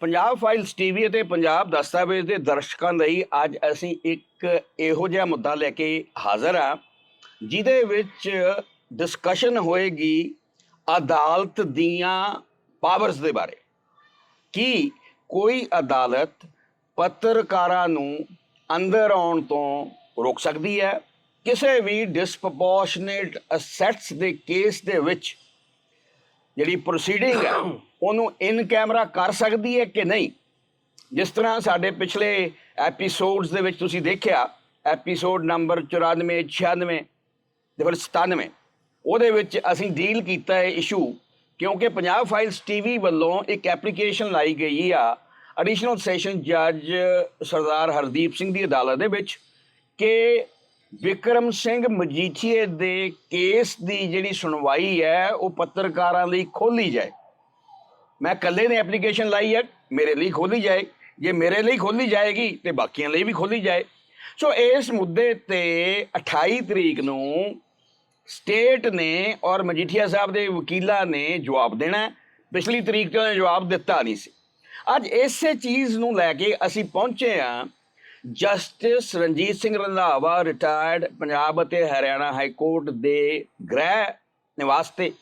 Punjab files TV ਅਤੇ ਪੰਜਾਬ ਦਸਤਾਵੇਜ਼ ਦੇ ਦਰਸ਼ਕਾਂ ਲਈ ਅੱਜ ਅਸੀਂ ਇੱਕ ਇਹੋ ਜਿਹਾ ਮੁੱਦਾ ਲੈ ਕੇ ਹਾਜ਼ਰ ਆ ਜਿਹਦੇ ਵਿੱਚ ਡਿਸਕਸ਼ਨ ਹੋਏਗੀ ਅਦਾਲਤ ਦੀਆਂ ਪਾਵਰਸ ਦੇ ਬਾਰੇ। ਕੀ ਕੋਈ ਅਦਾਲਤ ਪੱਤਰਕਾਰਾਂ ਨੂੰ ਅੰਦਰ ਆਉਣ ਤੋਂ ਰੋਕ ਸਕਦੀ ਹੈ? ਕਿਸੇ ਵੀ ਡਿਸਪ੍ਰੋਪੋਰਸ਼ਨੇਟ ਅਸੈਟਸ ਦੇ ਕੇਸ ਦੇ ਵਿੱਚ ਜਿਹੜੀ ਪ੍ਰੋਸੀਡਿੰਗ ਹੈ ਉਹਨੂੰ ਇਨ ਕੈਮਰਾ ਕਰ ਸਕਦੀ ਹੈ ਕਿ ਨਹੀਂ? ਜਿਸ ਤਰ੍ਹਾਂ ਸਾਡੇ ਪਿਛਲੇ ਐਪੀਸੋਡਸ ਦੇ ਵਿੱਚ ਤੁਸੀਂ ਦੇਖਿਆ ਐਪੀਸੋਡ ਨੰਬਰ 94 96 ਤੇ ਫਿਰ 97 ਉਹਦੇ ਵਿੱਚ ਅਸੀਂ ਡੀਲ ਕੀਤਾ ਹੈ ਇਸ਼ੂ ਕਿਉਂਕਿ ਪੰਜਾਬ ਫਾਈਲਸ ਟੀਵੀ ਵੱਲੋਂ ਇੱਕ ਐਪਲੀਕੇਸ਼ਨ ਲਾਈ ਗਈ ਆ ਐਡੀਸ਼ਨਲ ਸੈਸ਼ਨ ਜੱਜ ਸਰਦਾਰ ਹਰਦੀਪ ਸਿੰਘ ਦੀ ਅਦਾਲਤ ਦੇ ਵਿੱਚ ਕਿ ਵਿਕਰਮ ਸਿੰਘ ਮਜੀਠੀਏ ਦੇ ਕੇਸ ਦੀ ਜਿਹੜੀ ਸੁਣਵਾਈ ਹੈ, ਉਹ ਪੱਤਰਕਾਰਾਂ ਲਈ ਖੋਲੀ ਜਾਏ। ਮੈਂ ਇਕੱਲੇ ਨੇ ਐਪਲੀਕੇਸ਼ਨ ਲਾਈ ਹੈ, ਮੇਰੇ ਲਈ ਖੋਲੀ ਜਾਏ। ਜੇ ਮੇਰੇ ਲਈ ਖੋਲੀ ਜਾਏਗੀ, ਤੇ ਬਾਕੀਆਂ ਲਈ ਵੀ ਖੋਲੀ ਜਾਏ। ਸੋ ਇਸ ਮੁੱਦੇ ਤੇ 28 ਤਰੀਕ ਨੂੰ ਸਟੇਟ ਨੇ ਔਰ ਮਜੀਠੀਆ ਸਾਹਿਬ ਦੇ ਵਕੀਲਾਂ ਨੇ ਜਵਾਬ ਦੇਣਾ ਪਿਛਲੀ ਤਰੀਕ ਤੋਂ ਉਹਨੇ ਜਵਾਬ ਦਿੱਤਾ ਨਹੀਂ ਸੀ। ਅੱਜ ਇਸੇ ਚੀਜ਼ ਨੂੰ ਲੈ ਕੇ ਅਸੀਂ ਪਹੁੰਚੇ ਆ ਜਸਟਿਸ ਰਣਜੀਤ ਸਿੰਘ ਰੰਧਾਵਾ ਰਿਟਾਇਰਡ ਪੰਜਾਬ ਅਤੇ ਹਰਿਆਣਾ ਹਾਈ ਕੋਰਟ ਦੇ ਗ੍ਰਹਿ ਨਿਵਾਸ ਤੇ।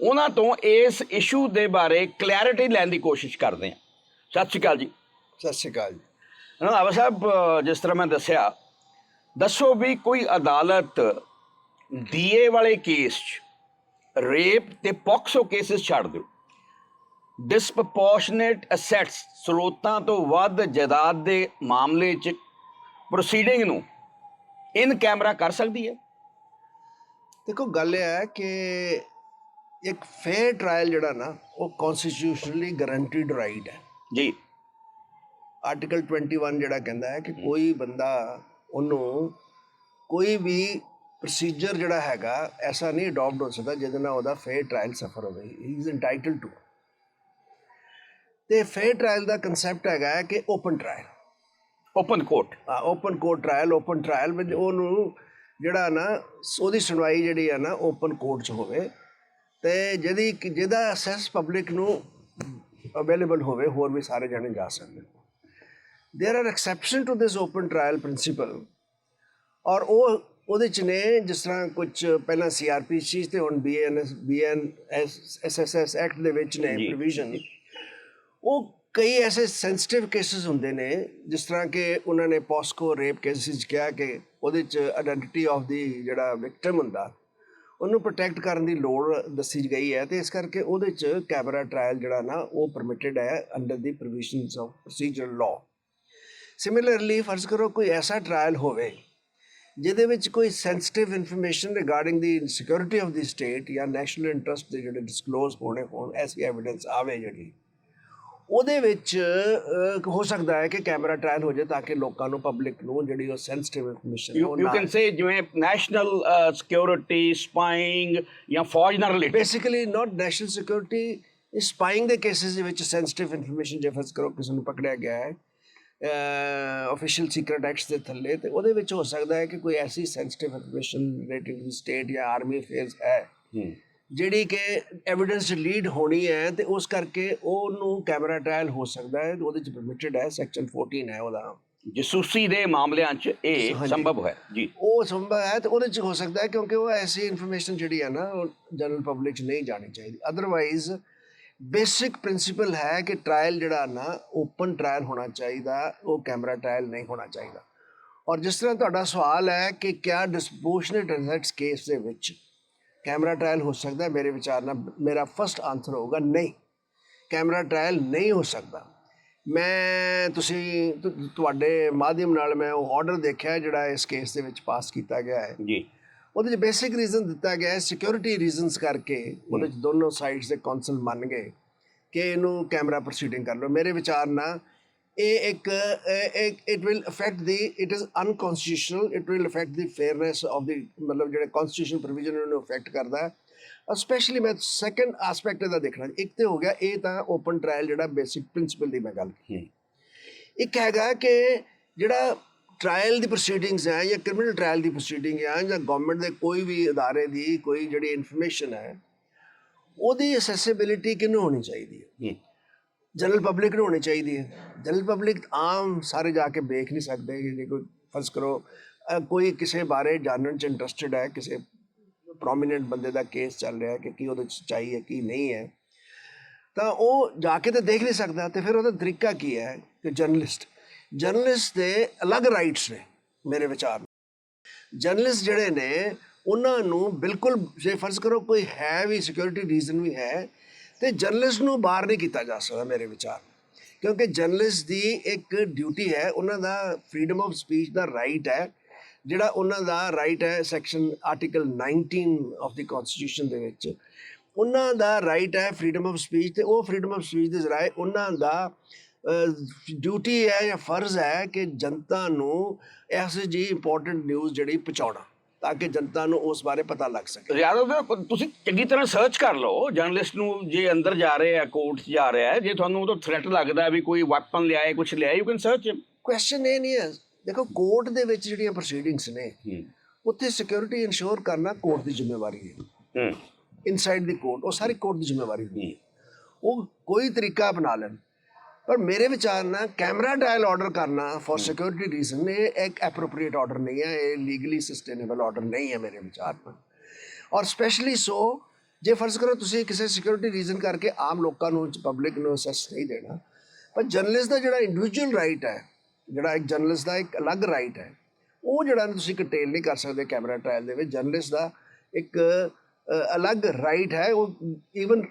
ਉਹਨਾਂ ਤੋਂ ਇਸ ਇਸ਼ੂ ਦੇ ਬਾਰੇ ਕਲੈਰਿਟੀ ਲੈਣ ਦੀ ਕੋਸ਼ਿਸ਼ ਕਰਦੇ ਹਾਂ। ਸਤਿ ਸ਼੍ਰੀ ਅਕਾਲ ਜੀ। ਸਤਿ ਸ਼੍ਰੀ ਅਕਾਲ ਜੀ। ਰੰਧਾਵਾ ਸਾਹਿਬ ਜਿਸ ਤਰ੍ਹਾਂ ਮੈਂ ਦੱਸਿਆ ਦੱਸੋ ਵੀ ਕੋਈ ਅਦਾਲਤ ਡੀਏ ਵਾਲੇ ਕੇਸ 'ਚ ਰੇਪ ਤੇ ਪੌਕਸੋ ਕੇਸਿਸ ਛੱਡ ਦਿਓ। ਡਿਸਪ੍ਰੋਪੋਰਸ਼ਨੇਟ ਅਸੈਟਸ ਸਰੋਤਾਂ ਤੋਂ ਵੱਧ ਜਾਇਦਾਦ ਦੇ ਮਾਮਲੇ 'ਚ ਪ੍ਰੋਸੀਡਿੰਗ ਨੂੰ ਇਨ ਕੈਮਰਾ ਕਰ ਸਕਦੀ ਹੈ। ਦੇਖੋ ਗੱਲ ਇਹ ਹੈ ਕਿ ਇੱਕ ਫੇਅਰ ਟ੍ਰਾਇਲ ਜਿਹੜਾ ਨਾ ਉਹ ਕਨਸਟੀਟਿਊਸ਼ਨਲੀ ਗਾਰੰਟੀਡ ਰਾਈਟ ਹੈ। ਜੀ। ਆਰਟੀਕਲ 21 ਜਿਹੜਾ ਕਹਿੰਦਾ ਹੈ ਕਿ ਕੋਈ ਬੰਦਾ ਉਹਨੂੰ ਕੋਈ ਵੀ ਪ੍ਰੋਸੀਜਰ ਜਿਹੜਾ ਹੈਗਾ ਐਸਾ ਨਹੀਂ ਅਡਾਪਟ ਹੋ ਸਕਦਾ ਜਿਹਦੇ ਨਾਲ ਉਹਦਾ ਫੇਅਰ ਟ੍ਰਾਇਲ ਸਫਰ ਹੋਵੇ। ਹੀ ਇਜ਼ ਐਂਟਾਈਟਲਡ ਟੂ ਤੇ ਫੇਅਰ ਟ੍ਰਾਇਲ ਦਾ ਕਨਸੈਪਟ ਹੈਗਾ ਕਿ open trial open court open court trial open trial ਵਿੱਚ ਉਹਨੂੰ ਜਿਹੜਾ ਨਾ ਉਹਦੀ ਸੁਣਵਾਈ ਜਿਹੜੀ ਆ ਨਾ ਓਪਨ ਕੋਰਟ 'ਚ ਹੋਵੇ। ਤੇ ਜਿਹਦੀ ਕਿ- ਜਿਹਦਾ ਅਸੈਸ ਪਬਲਿਕ ਨੂੰ ਅਵੇਲੇਬਲ ਹੋਵੇ ਹੋਰ ਵੀ ਸਾਰੇ ਜਾਣੇ ਜਾ ਸਕਦੇ there are exception to this open trial principle ਔਰ ਉਹ ਉਹਦੇ ਚ ਨੇ ਜਿਸ ਤਰ੍ਹਾਂ ਕੁਝ ਪਹਿਲਾਂ ਸੀਆਰਪੀਸੀ ਤੇ ਹੁਣ ਬੀਐਨਐਸ ਬੀਐਨਐਸਐਸਐਸ ਐਕਟ ਦੇ ਵਿੱਚ ਨੇ ਜੀ। ਪ੍ਰੋਵੀਜ਼ਨ ਉਹ ਕਈ ਐਸੇ ਸੈਂਸਿਟਿਵ ਕੇਸਿਸ ਹੁੰਦੇ ਨੇ ਜਿਸ ਤਰ੍ਹਾਂ ਕਿ ਉਹਨਾਂ ਨੇ ਪੋਸਕੋ ਰੇਪ ਕੇਸਿਸ ਕਿਹਾ ਕਿ ਉਹਦੇ ਚ ਆਇਡੈਂਟੀਟੀ ਆਫ ਦੀ ਜਿਹੜਾ ਵਿਕਟਮ ਹੁੰਦਾ ਉਹਨੂੰ ਪ੍ਰੋਟੈਕਟ ਕਰਨ ਦੀ ਲੋੜ ਦੱਸੀ ਗਈ ਹੈ ਤੇ ਇਸ ਕਰਕੇ ਉਹਦੇ ਚ ਕੈਮਰਾ ਟ੍ਰਾਇਲ ਜਿਹੜਾ ਨਾ ਉਹ ਪਰਮਿਟਡ ਹੈ under the provisions of procedure law similarly ਫਰਜ਼ ਕਰੋ ਕੋਈ ਐਸਾ ਟ੍ਰਾਇਲ ਹੋਵੇ ਜਿਹਦੇ ਵਿੱਚ ਕੋਈ sensitive information regarding the security of the state ਜਾਂ ਨੈਸ਼ਨਲ ਇੰਟਰਸਟ ਦੇ ਜਿਹੜੇ ਡਿਸਕਲੋਜ਼ ਹੋਣੇ ਹੋਣ, ਐਸੀ ਐਵੀਡੈਂਸ ਆਵੇ ਜਿਹੜੀ। ਉਹਦੇ ਵਿੱਚ ਹੋ ਸਕਦਾ ਹੈ ਕਿ ਕੈਮਰਾ ਟ੍ਰਾਇਲ ਹੋ ਜਾਏ ਤਾਂ ਕਿ ਲੋਕਾਂ ਨੂੰ ਪਬਲਿਕ ਨੂੰ ਜਿਹੜੀ ਉਹ sensitive information you you can say ਜਿਵੇਂ ਨੈਸ਼ਨਲ ਸਿਕਿਉਰਿਟੀ ਸਪਾਈਂਗ ਜਾਂ ਫੌਜ ਨਾਲ related basically not national security spying ਦੇ ਕੇਸਿਸ ਦੇ ਵਿੱਚ ਸੈਂਸਿਟਿਵ ਇਨਫੋਰਮੇਸ਼ਨ ਜੇ ਫਰਜ਼ ਕਰੋ ਕਿਸੇ ਨੂੰ ਪਕੜਿਆ ਗਿਆ ਹੈ ਆਫੀਸ਼ੀਅਲ ਸੀਕ੍ਰੀਟ ਐਕਟਸ ਦੇ ਥੱਲੇ ਤੇ ਉਹਦੇ ਵਿੱਚ ਹੋ ਸਕਦਾ ਹੈ ਕਿ ਕੋਈ ਐਸੀ sensitive information relating to state ਜਾਂ ਆਰਮੀ ਅਫੇਅਰਸ ਹੈ। ਜਿਹੜੀ ਕਿ ਐਵੀਡੈਂਸ ਲੀਡ ਹੋਣੀ ਹੈ ਤੇ ਉਸ ਕਰਕੇ ਉਹਨੂੰ ਕੈਮਰਾ ਟ੍ਰਾਇਲ ਹੋ ਸਕਦਾ ਹੈ ਉਹਦੇ ਚ ਪਰਮਿਟਡ ਹੈ ਸੈਕਸ਼ਨ 14 ਹੈ ਉਹਦਾ। ਜਸੂਸੀ ਦੇ ਮਾਮਲਿਆਂ 'ਚ ਇਹ। ਸੰਭਵ ਹੈ ਜੀ। ਉਹ ਸੰਭਵ ਹੈ ਤੇ ਉਹਦੇ ਚ ਹੋ ਸਕਦਾ ਹੈ ਕਿਉਂਕਿ ਉਹ ਐਸੀ ਇਨਫੋਰਮੇਸ਼ਨ ਜਿਹੜੀ ਹੈ ਨਾ ਉਹ ਜਨਰਲ ਪਬਲਿਕ ਚ ਨਹੀਂ ਜਾਣੀ ਚਾਹੀਦੀ। ਅਦਰਵਾਈਜ਼ ਬੇਸਿਕ ਪ੍ਰਿੰਸੀਪਲ ਹੈ ਕਿ ਟ੍ਰਾਇਲ ਜਿਹੜਾ ਨਾ ਓਪਨ ਟ੍ਰਾਇਲ ਹੋਣਾ ਚਾਹੀਦਾ ਉਹ ਕੈਮਰਾ ਟ੍ਰਾਇਲ ਨਹੀਂ ਹੋਣਾ ਚਾਹੀਦਾ। ਔਰ ਜਿਸ ਤਰ੍ਹਾਂ ਤੁਹਾਡਾ ਸਵਾਲ ਹੈ ਕਿ ਕਿਆ ਡਿਸਪੋਰਸ਼ਨੇਟ ਅਸੈਟਸ ਕੇਸ ਦੇ ਵਿੱਚ ਕੈਮਰਾ ਟ੍ਰਾਇਲ ਹੋ ਸਕਦਾ ਹੈ ਮੇਰੇ ਵਿਚਾਰ ਨਾਲ ਮੇਰਾ ਫਰਸਟ ਆਨਸਰ ਹੋਊਗਾ ਨਹੀਂ। ਕੈਮਰਾ ਟ੍ਰਾਇਲ ਨਹੀਂ ਹੋ ਸਕਦਾ। ਮੈਂ ਤੁਸੀਂ ਤੁਹਾਡੇ ਮਾਧਿਅਮ ਨਾਲ ਮੈਂ ਉਹ ਆਰਡਰ ਦੇਖਿਆ ਜਿਹੜਾ ਇਸ ਕੇਸ ਦੇ ਵਿੱਚ ਪਾਸ ਕੀਤਾ ਗਿਆ ਹੈ। ਜੀ। ਉਹਦੇ ਵਿੱਚ ਬੇਸਿਕ ਰੀਜ਼ਨ ਦਿੱਤਾ ਗਿਆ ਹੈ ਸਿਕਿਉਰਿਟੀ ਰੀਜ਼ਨਸ ਕਰਕੇ ਉਹਦੇ ਵਿੱਚ ਦੋਨੋਂ ਸਾਈਡਸ ਦੇ ਕੌਂਸਲ ਮੰਨ ਗਏ ਕਿ ਇਹਨੂੰ ਕੈਮਰਾ ਪ੍ਰੋਸੀਡਿੰਗ ਕਰ ਲਓ। ਮੇਰੇ ਵਿਚਾਰ ਨਾਲ ਇਹ ਇੱਕ it will affect the it is unconstitutional it will affect the fairness of the ਮਤਲਬ ਜਿਹੜੇ ਕਨਸਟੀਟਿਊਸ਼ਨ ਪ੍ਰੋਵੀਜ਼ਨ ਨੂੰ ਅਫੈਕਟ ਕਰਦਾ ਹੈ। ਸਪੈਸ਼ਲੀ ਮੈਂ ਸੈਕੰਡ ਐਸਪੈਕਟ ਇਹਦਾ ਦੇਖਣਾ। ਇੱਕ ਤੇ ਹੋ ਗਿਆ, ਇਹ ਤਾਂ ਓਪਨ ਟ੍ਰਾਇਲ ਜਿਹੜਾ ਬੇਸਿਕ ਪ੍ਰਿੰਸੀਪਲ ਦੀ ਮੈਂ ਗੱਲ ਕੀਤੀ। ਇੱਕ ਹੈਗਾ ਕਿ ਜਿਹੜਾ ਟ੍ਰਾਇਲ ਦੀ ਪ੍ਰੋਸੀਡਿੰਗਸ ਹੈ ਜਾਂ ਕ੍ਰਿਮੀਨਲ ਟ੍ਰਾਇਲ ਦੀ ਪ੍ਰੋਸੀਡਿੰਗ ਹੈ ਜਾਂ ਗਵਰਨਮੈਂਟ ਦੇ ਕੋਈ ਵੀ ਅਦਾਰੇ ਦੀ ਕੋਈ ਜਿਹੜੀ ਇਨਫੋਰਮੇਸ਼ਨ ਹੈ, ਉਹਦੀ ਅਸੈਸਿਬਿਲਿਟੀ ਕਿਹਨੂੰ ਹੋਣੀ ਚਾਹੀਦੀ ਹੈ। ਜਨਰਲ ਪਬਲਿਕ ਨੂੰ ਹੋਣੀ ਚਾਹੀਦੀ ਹੈ। ਜਨਰਲ ਪਬਲਿਕ ਆਮ ਸਾਰੇ ਜਾ ਕੇ ਦੇਖ ਨਹੀਂ ਸਕਦੇ ਜੇ ਕੋਈ ਫਰਜ਼ ਕਰੋ ਕੋਈ ਕਿਸੇ ਬਾਰੇ ਜਾਣਨ ਚ ਇੰਟਰਸਟਿਡ ਹੈ, ਕਿਸੇ ਪ੍ਰੋਮਿਨੈਂਟ ਬੰਦੇ ਦਾ ਕੇਸ ਚੱਲ ਰਿਹਾ ਕਿ ਕੀ ਉਹਦੇ ਚ ਸੱਚਾਈ ਹੈ, ਕੀ ਨਹੀਂ ਹੈ। ਤਾਂ ਉਹ ਜਾ ਕੇ ਤਾਂ ਦੇਖ ਨਹੀਂ ਸਕਦਾ ਤੇ ਫਿਰ ਉਹਦਾ ਤਰੀਕਾ ਕੀ ਹੈ ਕਿ ਜਰਨਲਿਸਟ ਜਰਨਲਿਸਟ ਦੇ ਅਲੱਗ ਰਾਈਟਸ ਨੇ ਮੇਰੇ ਵਿਚਾਰ ਜਰਨਲਿਸਟ ਜਿਹੜੇ ਨੇ, ਉਹਨਾਂ ਨੂੰ ਬਿਲਕੁਲ ਜੇ ਫਰਜ਼ ਕਰੋ ਕੋਈ ਹੈ ਵੀ ਸਿਕਿਉਰਿਟੀ ਰੀਜ਼ਨ ਵੀ ਹੈ ਤੇ ਜਰਨਲਿਸਟ ਨੂੰ ਬਾਹਰ ਨਹੀਂ ਕੀਤਾ ਜਾ ਸਕਦਾ ਮੇਰੇ ਵਿਚਾਰ। ਕਿਉਂਕਿ ਜਰਨਲਿਸਟ ਦੀ ਇੱਕ ਡਿਊਟੀ ਹੈ, ਉਹਨਾਂ ਦਾ ਫਰੀडम ਆਫ ਸਪੀਚ ਦਾ ਰਾਈਟ ਹੈ, ਜਿਹੜਾ ਉਹਨਾਂ ਦਾ ਰਾਈਟ ਹੈ section article 19 of the constitution ਦੇ ਵਿੱਚ। ਉਹਨਾਂ ਦਾ ਰਾਈਟ ਹੈ ਫਰੀडम ਆਫ ਸਪੀਚ ਤੇ ਉਹ ਫਰੀडम ਆਫ ਸਪੀਚ ਦੇ ਜ਼ਰਾਏ ਉਹਨਾਂ ਦਾ ਡਿਊਟੀ ਹੈ ਜਾਂ ਫਰਜ਼ ਹੈ ਕਿ ਜਨਤਾ ਨੂੰ ਐਸੀ ਜੀ ਇੰਪੋਰਟੈਂਟ ਨਿਊਜ਼ ਜਿਹੜੀ ਪਹੁੰਚਾਉਣਾ। ਤਾਂ ਕਿ ਜਨਤਾ ਨੂੰ ਉਸ ਬਾਰੇ ਪਤਾ ਲੱਗ ਸਕੇ। ਤਾਂ ਤੁਸੀਂ ਚੰਗੀ ਤਰ੍ਹਾਂ ਸਰਚ ਕਰ ਲਓ। ਜਰਨਲਿਸਟ ਨੂੰ ਜੇ ਅੰਦਰ ਜਾ ਰਹੇ ਆ ਕੋਰਟ ਜਾ ਰਿਹਾ ਹੈ ਜੇ ਤੁਹਾਨੂੰ ਉਹ ਥ੍ਰੈਟ ਲੱਗਦਾ ਵੀ ਕੋਈ ਵੈਪਨ ਲਿਆਏ ਕੁਝ ਲਿਆਏ ਯੂ ਕੈਨ ਸਰਚ ਕੁਐਸਚਨ ਇਹ ਨਹੀਂ ਹੈ। ਦੇਖੋ ਕੋਰਟ ਦੇ ਵਿੱਚ ਜਿਹੜੀਆਂ ਪ੍ਰੋਸੀਡਿੰਗਸ ਨੇ ਉੱਥੇ ਸਿਕਿਉਰਿਟੀ ਇਨਸ਼ੋਰ ਕਰਨਾ ਕੋਰਟ ਦੀ ਜ਼ਿੰਮੇਵਾਰੀ ਹੈ। ਹੂੰ। ਇਨਸਾਈਡ ਦੀ ਕੋਰਟ ਉਹ ਸਾਰੀ ਕੋਰਟ ਦੀ ਜ਼ਿੰਮੇਵਾਰੀ ਹੁੰਦੀ ਹੈ। ਉਹ ਕੋਈ ਤਰੀਕਾ ਅਪਣਾ ਲੈਣ। ਪਰ ਮੇਰੇ ਵਿਚਾਰ ਨਾਲ ਕੈਮਰਾ ਟ੍ਰਾਇਲ ਆਰਡਰ ਕਰਨਾ ਫॉर ਸਿਕਿਉਰਿਟੀ ਰੀਜ਼ਨ ਇਹ ਇੱਕ ਐਪਰੋਪ੍ਰੀਏਟ ਆਰਡਰ ਨਹੀਂ ਹੈ, ਇਹ ਲੀਗਲੀ ਸਸਟੇਨੇਬਲ ਆਰਡਰ ਨਹੀਂ ਹੈ ਮੇਰੇ ਵਿਚਾਰ ਨਾਲ। ਔਰ ਸਪੈਸ਼ਲੀ ਸੋ ਜੇ ਫਰਜ਼ ਕਰੋ ਤੁਸੀਂ ਕਿਸੇ ਸਿਕਿਉਰਿਟੀ ਰੀਜ਼ਨ ਕਰਕੇ ਆਮ ਲੋਕਾਂ ਨੂੰ ਪਬਲਿਕ ਨੂੰ ਅਸੈਸ ਨਹੀਂ ਦੇਣਾ, ਪਰ ਜਰਨਲਿਸਟ ਦਾ ਜਿਹੜਾ ਇੰਡੀਵਿਜੂਅਲ ਰਾਈਟ ਹੈ, ਜਿਹੜਾ ਇੱਕ ਜਰਨਲਿਸਟ ਦਾ ਇੱਕ ਅਲੱਗ ਰਾਈਟ ਹੈ, ਉਹ ਜਿਹੜਾ ਤੁਸੀਂ ਕਟੇਲ ਨਹੀਂ ਕਰ ਸਕਦੇ ਕੈਮਰਾ ਟ੍ਰਾਇਲ ਦੇ ਵਿੱਚ ਜਰਨਲਿਸਟ ਦਾ ਇੱਕ ਅਲੱਗ ਰਾਈਟ ਹੈ, ਉਹ ਈਵਨ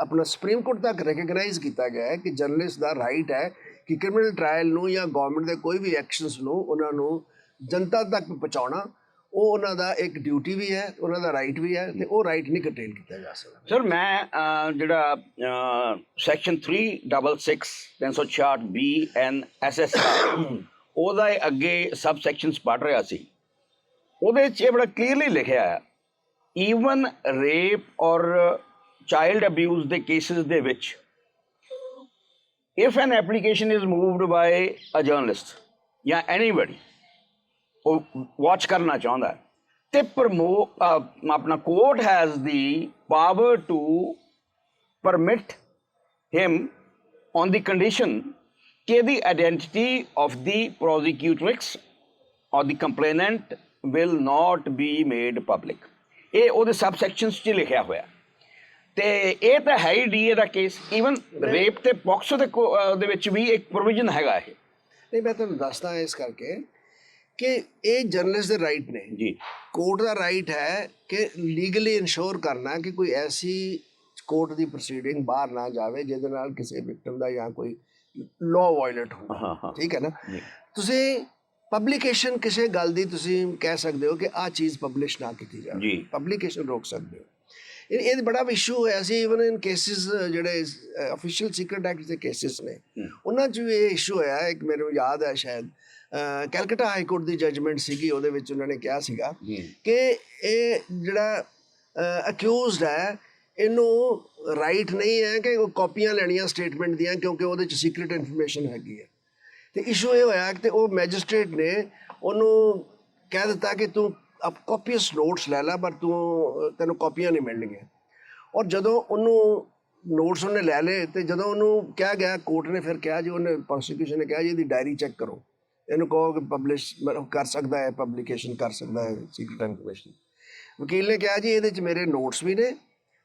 ਆਪਣਾ ਸੁਪਰੀਮ ਕੋਰਟ ਤੱਕ ਰੈਕਗਨਾਈਜ਼ ਕੀਤਾ ਗਿਆ ਹੈ ਕਿ ਜਰਨਲਿਸਟ ਦਾ ਰਾਈਟ ਹੈ ਕਿ ਕ੍ਰਿਮੀਨਲ ਟ੍ਰਾਇਲ ਨੂੰ ਜਾਂ ਗਵਰਨਮੈਂਟ ਦੇ ਕੋਈ ਵੀ ਐਕਸ਼ਨਸ ਨੂੰ ਉਹਨਾਂ ਨੂੰ ਜਨਤਾ ਤੱਕ ਪਹੁੰਚਾਉਣਾ, ਉਹ ਉਹਨਾਂ ਦਾ ਇੱਕ ਡਿਊਟੀ ਵੀ ਹੈ, ਉਹਨਾਂ ਦਾ ਰਾਈਟ ਵੀ ਹੈ ਤੇ ਉਹ ਰਾਈਟ ਨਹੀਂ ਕੰਟੇਨ ਕੀਤਾ ਜਾ ਸਕਦਾ। ਸਰ ਮੈਂ ਜਿਹੜਾ section 366 366 B N S S ਉਹਦਾ ਇਹ ਅੱਗੇ ਸਬ ਸੈਕਸ਼ਨਸ ਪੜ ਰਿਹਾ ਸੀ। ਉਹਦੇ 'ਚ ਇਹ ਬੜਾ ਕਲੀਅਰਲੀ ਲਿਖਿਆ ਹੈ even rape or child abuse ਦੇ ਕੇਸਿਸ ਦੇ ਵਿੱਚ if an application is moved by a journalist ਜਾਂ ਐਨੀਬਾਡੀ ਉਹ ਵਾਚ ਕਰਨਾ ਚਾਹੁੰਦਾ ਹੈ ਤੇ ਪ੍ਰਮੋ ਆਪਣਾ court has the power to permit him on the condition ਕਿ the identity of the prosecutrix or the complainant will not be made public ਇਹ ਉਹਦੇ ਸਬ ਸੈਕਸ਼ਨਸ 'ਚ ਲਿਖਿਆ ਹੋਇਆ ਤੇ ਇਹ ਤਾਂ ਹੈ ਹੀ ਡੀਏ ਦਾ ਕੇਸ ਈਵਨ ਰੇਪ ਤੇ ਪੌਕਸੋ ਦੇ ਦੇ ਵਿੱਚ ਵੀ ਇੱਕ ਪ੍ਰੋਵੀਜ਼ਨ ਹੈਗਾ ਇਹ। ਨਹੀਂ ਮੈਂ ਤੁਹਾਨੂੰ ਦੱਸਦਾ ਇਸ ਕਰਕੇ ਕਿ ਇਹ ਜਰਨਲਿਸਟ ਦੇ ਰਾਈਟ ਨੇ। ਜੀ। ਕੋਰਟ ਦਾ ਰਾਈਟ ਹੈ ਕਿ ਲੀਗਲੀ ਇਨਸ਼ੋਰ ਕਰਨਾ ਕਿ ਕੋਈ ਐਸੀ ਕੋਰਟ ਦੀ ਪ੍ਰੋਸੀਡਿੰਗ ਬਾਹਰ ਨਾ ਜਾਵੇ ਜਿਹਦੇ ਨਾਲ ਕਿਸੇ ਵਿਕਟਮ ਦਾ ਜਾਂ ਕੋਈ ਲਾਅ ਵਾਇਲੇਟ ਹੋ ਠੀਕ ਹੈ ਨਾ। ਤੁਸੀਂ ਪਬਲਿਕੇਸ਼ਨ ਕਿਸੇ ਗੱਲ ਦੀ ਤੁਸੀਂ ਕਹਿ ਸਕਦੇ ਹੋ ਕਿ ਆਹ ਚੀਜ਼ ਪਬਲਿਸ਼ ਨਾ ਕੀਤੀ ਜਾਵੇ। ਪਬਲਿਕੇਸ਼ਨ ਰੋਕ ਸਕਦੇ ਹੋ। ਇਹ ਬੜਾ ਇਸ਼ੂ ਹੋਇਆ ਸੀ ਇਵਨ ਇਨ ਕੇਸਿਸ ਜਿਹੜੇ ਅਫੀਸ਼ੀਅਲ ਸੀਕ੍ਰੀਟ ਐਕਟ ਦੇ ਕੇਸਿਸ ਨੇ। ਉਹਨਾਂ 'ਚ ਵੀ ਇਹ ਇਸ਼ੂ ਹੋਇਆ ਇੱਕ ਮੈਨੂੰ ਯਾਦ ਹੈ ਸ਼ਾਇਦ ਕੈਲਕਟਾ ਹਾਈ ਕੋਰਟ ਦੀ ਜਜਮੈਂਟ ਸੀਗੀ ਉਹਦੇ ਵਿੱਚ ਉਹਨਾਂ ਨੇ ਕਿਹਾ ਸੀਗਾ ਕਿ ਇਹ ਜਿਹੜਾ ਅਕਿਊਜ਼ਡ ਹੈ ਇਹਨੂੰ ਰਾਈਟ ਨਹੀਂ ਹੈ ਕਿ ਉਹ ਕਾਪੀਆਂ ਲੈਣੀਆਂ ਸਟੇਟਮੈਂਟ ਦੀਆਂ ਕਿਉਂਕਿ ਉਹਦੇ ਚ ਸੀਕ੍ਰੀਟ ਇਨਫੋਰਮੇਸ਼ਨ ਹੈਗੀ ਹੈ। ਤੇ ਇਸ਼ੂ ਇਹ ਹੋਇਆ ਕਿ ਉਹ ਮੈਜਿਸਟ੍ਰੇਟ ਨੇ ਉਹਨੂੰ ਕਹਿ ਦਿੱਤਾ ਕਿ ਤੂੰ ਅਪ ਕਾਪੀਸ ਨੋਟਸ ਲੈ ਲੈ, ਪਰ ਤੂੰ ਤੈਨੂੰ ਕਾਪੀਆਂ ਨਹੀਂ ਮਿਲਣਗੀਆਂ। ਔਰ ਜਦੋਂ ਉਹਨੂੰ ਨੋਟਸ ਉਹਨੇ ਲੈ ਲਏ, ਤੇ ਜਦੋਂ ਉਹਨੂੰ ਕਿਹਾ ਗਿਆ ਕੋਰਟ ਨੇ ਫਿਰ ਕਿਹਾ ਜੀ, ਉਹਨੇ ਪ੍ਰੋਸੀਕਿਊਸ਼ਨ ਨੇ ਕਿਹਾ ਜੀ, ਇਹਦੀ ਡਾਇਰੀ ਚੈੱਕ ਕਰੋ। ਇਹਨੂੰ ਕਹੋ ਕਿ ਪਬਲਿਸ਼ ਕਰ ਸਕਦਾ ਹੈ ਪਬਲੀਕੇਸ਼ਨ ਕਰ ਸਕਦਾ ਹੈ ਸੀਕ੍ਰੀਟ ਇਨਫੋਰਮੇਸ਼ਨ ਵਕੀਲ ਨੇ ਕਿਹਾ ਜੀ, ਇਹਦੇ ਚ ਮੇਰੇ ਨੋਟਸ ਵੀ ਨੇ,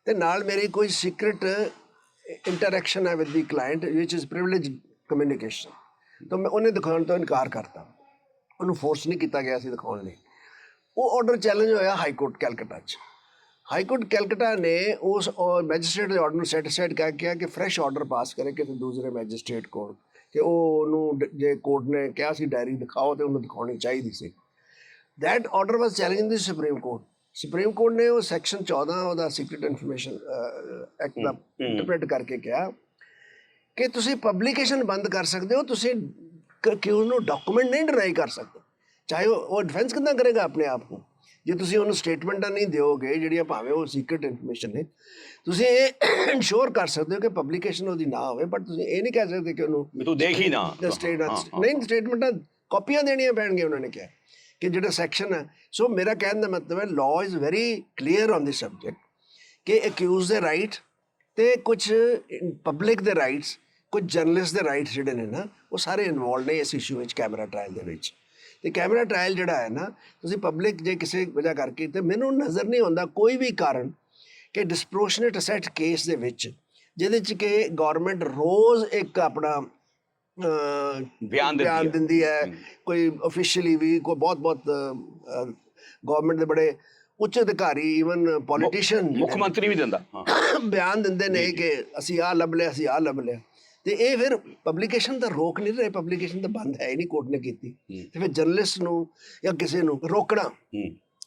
ਤੇ ਨਾਲ ਮੇਰੀ ਕੋਈ ਸੀਕ੍ਰੀਟ ਇੰਟਰੈਕਸ਼ਨ ਹੈ ਵਿਦ ਦੀ ਕਲਾਇੰਟ ਵਿਚ ਇਜ਼ ਪ੍ਰਿਵਿਲੇਜ ਕਮਿਊਨੀਕੇਸ਼ਨ ਤਾਂ ਮੈਂ ਉਹਨੇ ਦਿਖਾਉਣ ਤੋਂ ਇਨਕਾਰ ਕਰਤਾ। ਉਹਨੂੰ ਫੋਰਸ ਨਹੀਂ ਕੀਤਾ ਗਿਆ ਸੀ ਦਿਖਾਉਣ ਲਈ। ਉਹ ਆਰਡਰ ਚੈਲੰਜ ਹੋਇਆ ਹਾਈ ਕੋਰਟ ਕੈਲਕਟਾ 'ਚ। ਹਾਈ ਕੋਰਟ ਕੈਲਕਟਾ ਨੇ ਉਸ ਮੈਜਿਸਟ੍ਰੇਟ ਦੇ ਆਰਡਰ ਨੂੰ ਸੈਟੀਸਫਾਈਡ ਕਰ ਕਿਹਾ ਕਿ ਫਰੈਸ਼ ਆਰਡਰ ਪਾਸ ਕਰੇ ਕਿਸੇ ਦੂਸਰੇ ਮੈਜਿਸਟ੍ਰੇਟ ਕੋਲ। ਕਿ ਉਹ ਉਹਨੂੰ ਜੇ ਕੋਰਟ ਨੇ ਕਿਹਾ ਸੀ ਡਾਇਰੀ ਦਿਖਾਓ ਤੇ ਉਹਨੂੰ ਦਿਖਾਉਣੀ ਚਾਹੀਦੀ ਸੀ। That order was challenging the supreme court supreme court ਨੇ ਉਹ ਸੈਕਸ਼ਨ 14 ਉਹਦਾ ਸੀਕ੍ਰੀਟ ਇਨਫੋਰਮੇਸ਼ਨ ਐਕਟ ਦਾ ਇੰਟਰਪ੍ਰੀਟ ਕਰਕੇ ਕਿਹਾ ਕਿ ਤੁਸੀਂ ਪਬਲਿਕੇਸ਼ਨ ਬੰਦ ਕਰ ਸਕਦੇ ਹੋ ਤੁਸੀਂ ਕਿਉਂ ਨੂੰ ਡਾਕੂਮੈਂਟ ਨਹੀਂ ਡਿਨਾਈ ਕਰ ਸਕਦੇ। ਚਾਹੇ ਉਹ ਡਿਫੈਂਸ ਕਿੱਦਾਂ ਕਰੇਗਾ ਆਪਣੇ ਆਪ ਨੂੰ? ਜੇ ਤੁਸੀਂ ਉਹਨੂੰ ਸਟੇਟਮੈਂਟਾਂ ਨਹੀਂ ਦਿਓਗੇ ਜਿਹੜੀਆਂ ਭਾਵੇਂ ਉਹ ਸੀਕ੍ਰੀਟ ਇਨਫੋਰਮੇਸ਼ਨ ਨੇ ਤੁਸੀਂ ਇਹ ਇਨਸ਼ੋਰ ਕਰ ਸਕਦੇ ਹੋ ਕਿ ਪਬਲਿਕੇਸ਼ਨ ਉਹਦੀ ਨਾ ਹੋਵੇ ਬਟ ਤੁਸੀਂ ਇਹ ਨਹੀਂ ਕਹਿ ਸਕਦੇ ਕਿ ਉਹਨੂੰ ਵੀ ਤੂੰ ਦੇਖ ਹੀ ਨਾ। ਨਹੀਂ ਸਟੇਟਮੈਂਟਾਂ ਕਾਪੀਆਂ ਦੇਣੀਆਂ ਪੈਣਗੀਆਂ ਉਹਨਾਂ ਨੇ ਕਿਹਾ ਕਿ ਜਿਹੜਾ ਸੈਕਸ਼ਨ ਹੈ। ਸੋ ਮੇਰਾ ਕਹਿਣ ਦਾ ਮਤਲਬ ਹੈ law is very clear on this subject ਕਿ ਅਕਿਊਜ਼ ਦੇ ਰਾਈਟ ਤੇ ਕੁਝ ਪਬਲਿਕ ਦੇ ਰਾਈਟਸ ਕੁਝ ਜਰਨਲਿਸਟ ਦੇ ਰਾਈਟਸ ਜਿਹੜੇ ਨੇ ਨਾ ਉਹ ਸਾਰੇ ਇਨਵੋਲਡ ਨੇ ਇਸ ਇਸ਼ੂ ਵਿੱਚ ਕੈਮਰਾ ਟ੍ਰਾਇਲ ਦੇ ਵਿੱਚ। ਤੇ ਕੈਮਰਾ ਟ੍ਰਾਇਲ ਜਿਹੜਾ ਹੈ ਨਾ ਤੁਸੀਂ ਪਬਲਿਕ ਜੇ ਕਿਸੇ ਵਜ੍ਹਾ ਕਰਕੇ ਤੇ ਮੈਨੂੰ ਨਜ਼ਰ ਨਹੀਂ ਆਉਂਦਾ ਕੋਈ ਵੀ ਕਾਰਨ ਕਿ ਡਿਸਪ੍ਰੋਸ਼ਨੇਟ ਅਸੈਟ ਕੇਸ ਦੇ ਵਿੱਚ ਜਿਹਦੇ ਚ ਕਿ ਗਵਰਨਮੈਂਟ ਰੋਜ਼ ਇੱਕ ਆਪਣਾ ਬਿਆਨ ਦਿੰਦੀ ਬਿਆਨ ਹੈ। ਦਿੰਦੀ ਹੈ। ਕੋਈ ਅਫੀਸ਼ੀਅਲੀ ਵੀ ਕੋਈ ਬਹੁਤ ਬਹੁਤ ਗਵਰਨਮੈਂਟ ਦੇ ਬੜੇ ਉੱਚ ਅਧਿਕਾਰੀ ਇਵਨ ਪੋਲੀਟੀਸ਼ੀਅਨ ਮੁੱਖ ਮੰਤਰੀ ਵੀ ਦਿੰਦਾ ਬਿਆਨ ਦਿੰਦੇ ਨੇ ਕਿ ਅਸੀਂ ਆਹ ਲੱਭ ਲਿਆ ਅਸੀਂ ਆਹ ਲੱਭ ਲਿਆ। ਤੇ ਇਹ ਫਿਰ ਪਬਲਿਕੇਸ਼ਨ ਤਾਂ ਰੋਕ ਨਹੀਂ ਰਹੇ ਪਬਲਿਕੇਸ਼ਨ ਤਾਂ ਬੰਦ ਹੈ ਹੀ ਨਹੀਂ ਕੋਰਟ ਨੇ ਕੀਤੀ। ਤੇ ਫਿਰ ਜਰਨਲਿਸਟ ਨੂੰ ਜਾਂ ਕਿਸੇ ਨੂੰ ਰੋਕਣਾ।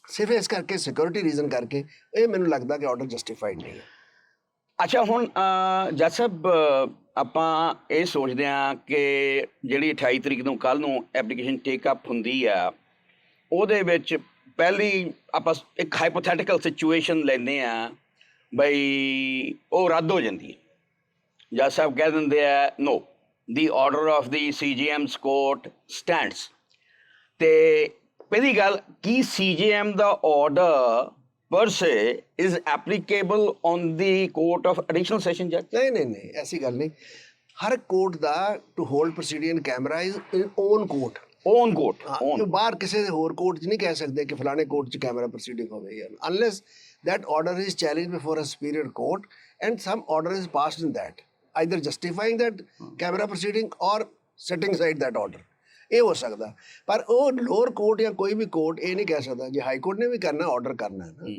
ਸਿਰਫ ਇਸ ਕਰਕੇ ਸਿਕਿਉਰਿਟੀ ਰੀਜ਼ਨ ਕਰਕੇ ਇਹ ਮੈਨੂੰ ਲੱਗਦਾ ਕਿ ਆਰਡਰ ਜਸਟੀਫਾਈਡ ਨਹੀਂ ਹੈ। ਅੱਛਾ ਹੁਣ ਜੱਜ ਸਾਹਿਬ ਆਪਾਂ ਇਹ ਸੋਚਦੇ ਹਾਂ ਕਿ ਜਿਹੜੀ 28 ਤਰੀਕ ਨੂੰ ਕੱਲ ਨੂੰ ਐਪਲੀਕੇਸ਼ਨ ਟੇਕ ਅਪ ਹੁੰਦੀ ਆ ਉਹਦੇ ਵਿੱਚ ਪਹਿਲੀ ਆਪਾਂ ਇੱਕ ਹਾਈਪੋਥੈਟੀਕਲ ਸਿਚੁਏਸ਼ਨ ਲੈਂਦੇ ਆ ਬਈ ਉਹ ਰੱਦ ਹੋ ਜਾਂਦੀ ਹੈ। ਜੱਜ ਸਾਹਿਬ ਕਹਿ ਦਿੰਦੇ ਆ no the order of the CGM's court stands ਤੇ ਪਹਿਲੀ ਗੱਲ ਕੀ CGM the order per se is applicable on the court of additional session ਜੱਜ ਨਹੀਂ ਨਹੀਂ ਨਹੀਂ ਐਸੀ ਗੱਲ ਨਹੀਂ ਹਰ court the to hold proceeding in camera is in own court on court ਉਹ ਔਨ ਬਾਹਰ ਕਿਸੇ ਦੇ ਹੋਰ ਕੋਰਟ 'ਚ ਨਹੀਂ ਕਹਿ ਸਕਦੇ ਕਿ ਫਲਾਣੇ ਕੋਰਟ 'ਚ ਕੈਮਰਾ ਪ੍ਰੋਸੀਡਿੰਗ ਹੋਵੇ ਯਾਰ unless that order is challenged before a superior court and some order either justifying that camera proceeding or setting aside that order. ਇਹ ਹੋ ਸਕਦਾ। ਪਰ ਉਹ ਲੋਅਰ ਕੋਰਟ ਜਾਂ ਕੋਈ ਵੀ ਕੋਰਟ ਇਹ ਨਹੀਂ ਕਹਿ ਸਕਦਾ। ਜੇ ਹਾਈ ਕੋਰਟ ਨੇ ਵੀ ਕਰਨਾ ਆਰਡਰ ਕਰਨਾ ਹੈ ਨਾ।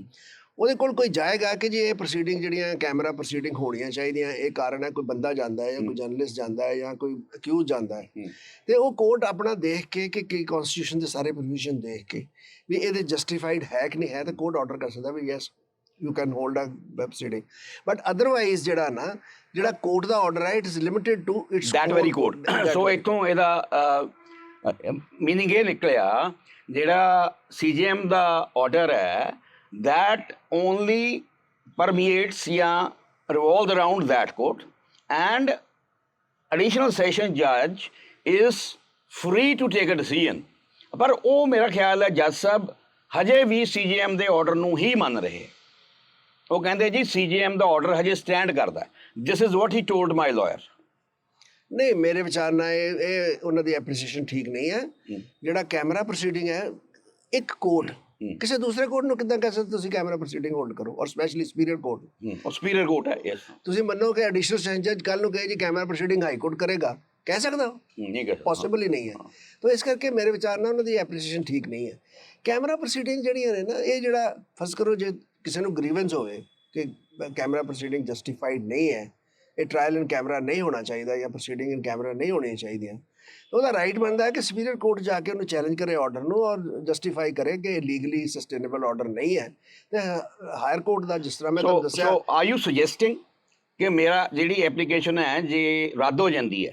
ਉਹਦੇ ਕੋਲ ਕੋਈ ਜਾਏਗਾ ਕਿ ਜੇ ਇਹ ਪ੍ਰੋਸੀਡਿੰਗ ਜਿਹੜੀਆਂ ਕੈਮਰਾ ਪ੍ਰੋਸੀਡਿੰਗ ਹੋਣੀਆਂ ਚਾਹੀਦੀਆਂ ਇਹ ਕਾਰਨ ਹੈ ਕੋਈ ਬੰਦਾ ਜਾਂਦਾ ਹੈ ਜਾਂ ਕੋਈ ਜਰਨਲਿਸਟ ਜਾਂਦਾ ਹੈ ਜਾਂ ਕੋਈ ਅਕਿਊਜ਼ ਜਾਂਦਾ ਹੈ। ਤੇ ਉਹ ਕੋਰਟ ਆਪਣਾ ਦੇਖ ਕੇ ਕਿ ਕੀ ਕਨਸਟੀਟਿਊਸ਼ਨ ਦੇ ਸਾਰੇ ਪ੍ਰੋਵੀਜ਼ਨ ਦੇਖ ਕੇ ਵੀ ਇਹਦੇ ਜਸਟੀਫਾਈਡ ਹੈ ਕਿ ਨਹੀਂ ਹੈ ਤਾਂ ਕੋਰਟ ਆਰਡਰ ਕਰ ਸਕਦਾ ਵੀ yes you can hold a proceeding but otherwise ਜਿਹੜਾ ਨਾ ਜਿਹੜਾ ਕੋਰਟ ਦਾ ਆਰਡਰ ਹੈ it is limited to its that very court so ਇਤੋਂ ਇਹਦਾ ਮੀਨਿੰਗ ਇਹ ਨਿਕਲਿਆ ਜਿਹੜਾ ਸੀਜੀਐਮ ਦਾ ਆਰਡਰ ਹੈ that only permeates ਜਾਂ revolves around that court and additional session judge is free to take a decision. ਪਰ ਉਹ ਮੇਰਾ ਖਿਆਲ ਹੈ ਜੱਜ ਸਾਹਿਬ ਹਜੇ ਵੀ ਸੀਜੀਐਮ ਦੇ ਆਰਡਰ ਨੂੰ ਹੀ ਮੰਨ ਰਹੇ। ਉਹ ਕਹਿੰਦੇ ਜੀ ਸੀਜੀਐਮ ਦਾ ਆਰਡਰ ਹਜੇ ਸਟੈਂਡ ਕਰਦਾ। This is what he told my lawyer ਨਹੀਂ ਮੇਰੇ ਵਿਚਾਰ ਨਾਲ ਇਹ ਇਹ ਉਹਨਾਂ ਦੀ ਐਪਰੀਸੀਏਸ਼ਨ ਠੀਕ ਨਹੀਂ ਹੈ। ਜਿਹੜਾ ਕੈਮਰਾ ਪ੍ਰੋਸੀਡਿੰਗ ਹੈ ਇੱਕ ਕੋਰਟ ਕਿਸੇ ਦੂਸਰੇ ਕੋਰਟ ਨੂੰ ਕਿੱਦਾਂ ਕਹਿ ਸਕਦੇ ਤੁਸੀਂ ਕੈਮਰਾ ਪ੍ਰੋਸੀਡਿੰਗ ਹੋਲਡ ਕਰੋ ਔਰ ਸਪੈਸ਼ਲੀ ਸੁਪੀਰੀਅਰ ਕੋਰਟ ਉਹ ਸੁਪੀਰੀਅਰ ਕੋਰਟ ਹੈ ਯੈਸ ਤੁਸੀਂ ਮੰਨੋ ਕਿ ਐਡੀਸ਼ਨਲ ਸੈਸ਼ਨ ਜੱਜ ਕੱਲ ਨੂੰ ਕਹੇ ਜੀ ਕੈਮਰਾ ਪ੍ਰੋਸੀਡਿੰਗ ਹਾਈ ਕੋਰਟ ਕਰੇਗਾ। ਕਹਿ ਸਕਦਾ ਨਹੀਂ ਕਰ ਪੋਸੀਬਲ ਹੀ ਨਹੀਂ ਹੈ। ਤਾਂ ਇਸ ਕਰਕੇ ਮੇਰੇ ਵਿਚਾਰ ਨਾਲ ਉਹਨਾਂ ਦੀ ਐਪਰੀਸੀਏਸ਼ਨ ਠੀਕ ਨਹੀਂ ਹੈ। ਕੈਮਰਾ ਪ੍ਰੋਸੀਡਿੰਗ ਜਿਹੜੀਆਂ ਨੇ ਨਾ ਇਹ ਜਿਹੜਾ ਫਸ ਕਰੋ ਜੇ ਕਿਸੇ ਨੂੰ ਗ੍ਰੀਵੈਂਸ ਹੋਵੇ ਕਿ ਕੈਮਰਾ ਪ੍ਰੋਸੀਡਿੰਗ ਜਸਟੀਫਾਈਡ ਨਹੀਂ ਹੈ ਇਹ ਟ੍ਰਾਇਲ ਇਨ ਕੈਮਰਾ ਨਹੀਂ ਹੋਣਾ ਚਾਹੀਦਾ ਜਾਂ ਪ੍ਰੋਸੀਡਿੰਗ ਇਨ ਕੈਮਰਾ ਨਹੀਂ ਹੋਣੀਆਂ ਚਾਹੀਦੀਆਂ ਤਾਂ ਉਹਦਾ ਰਾਈਟ ਬਣਦਾ ਹੈ ਕਿ ਸੁਪੀਰੀਅਰ ਕੋਰਟ ਜਾ ਕੇ ਉਹਨੂੰ ਚੈਲੰਜ ਕਰੇ ਆਰਡਰ ਨੂੰ ਔਰ ਜਸਟੀਫਾਈ ਕਰੇ ਕਿ ਲੀਗਲੀ ਸਸਟੇਨੇਬਲ ਆਰਡਰ ਨਹੀਂ ਹੈ। ਤੇ ਹਾਇਰ ਕੋਰਟ ਦਾ ਜਿਸ ਤਰ੍ਹਾਂ ਮੈਂ ਤੁਹਾਨੂੰ ਦੱਸਿਆ ਸੋ ਆਰ ਯੂ ਸੁਜੈਸਟਿੰਗ ਕਿ ਮੇਰਾ ਜਿਹੜੀ ਐਪਲੀਕੇਸ਼ਨ ਹੈ ਜੇ ਰੱਦ ਹੋ ਜਾਂਦੀ ਹੈ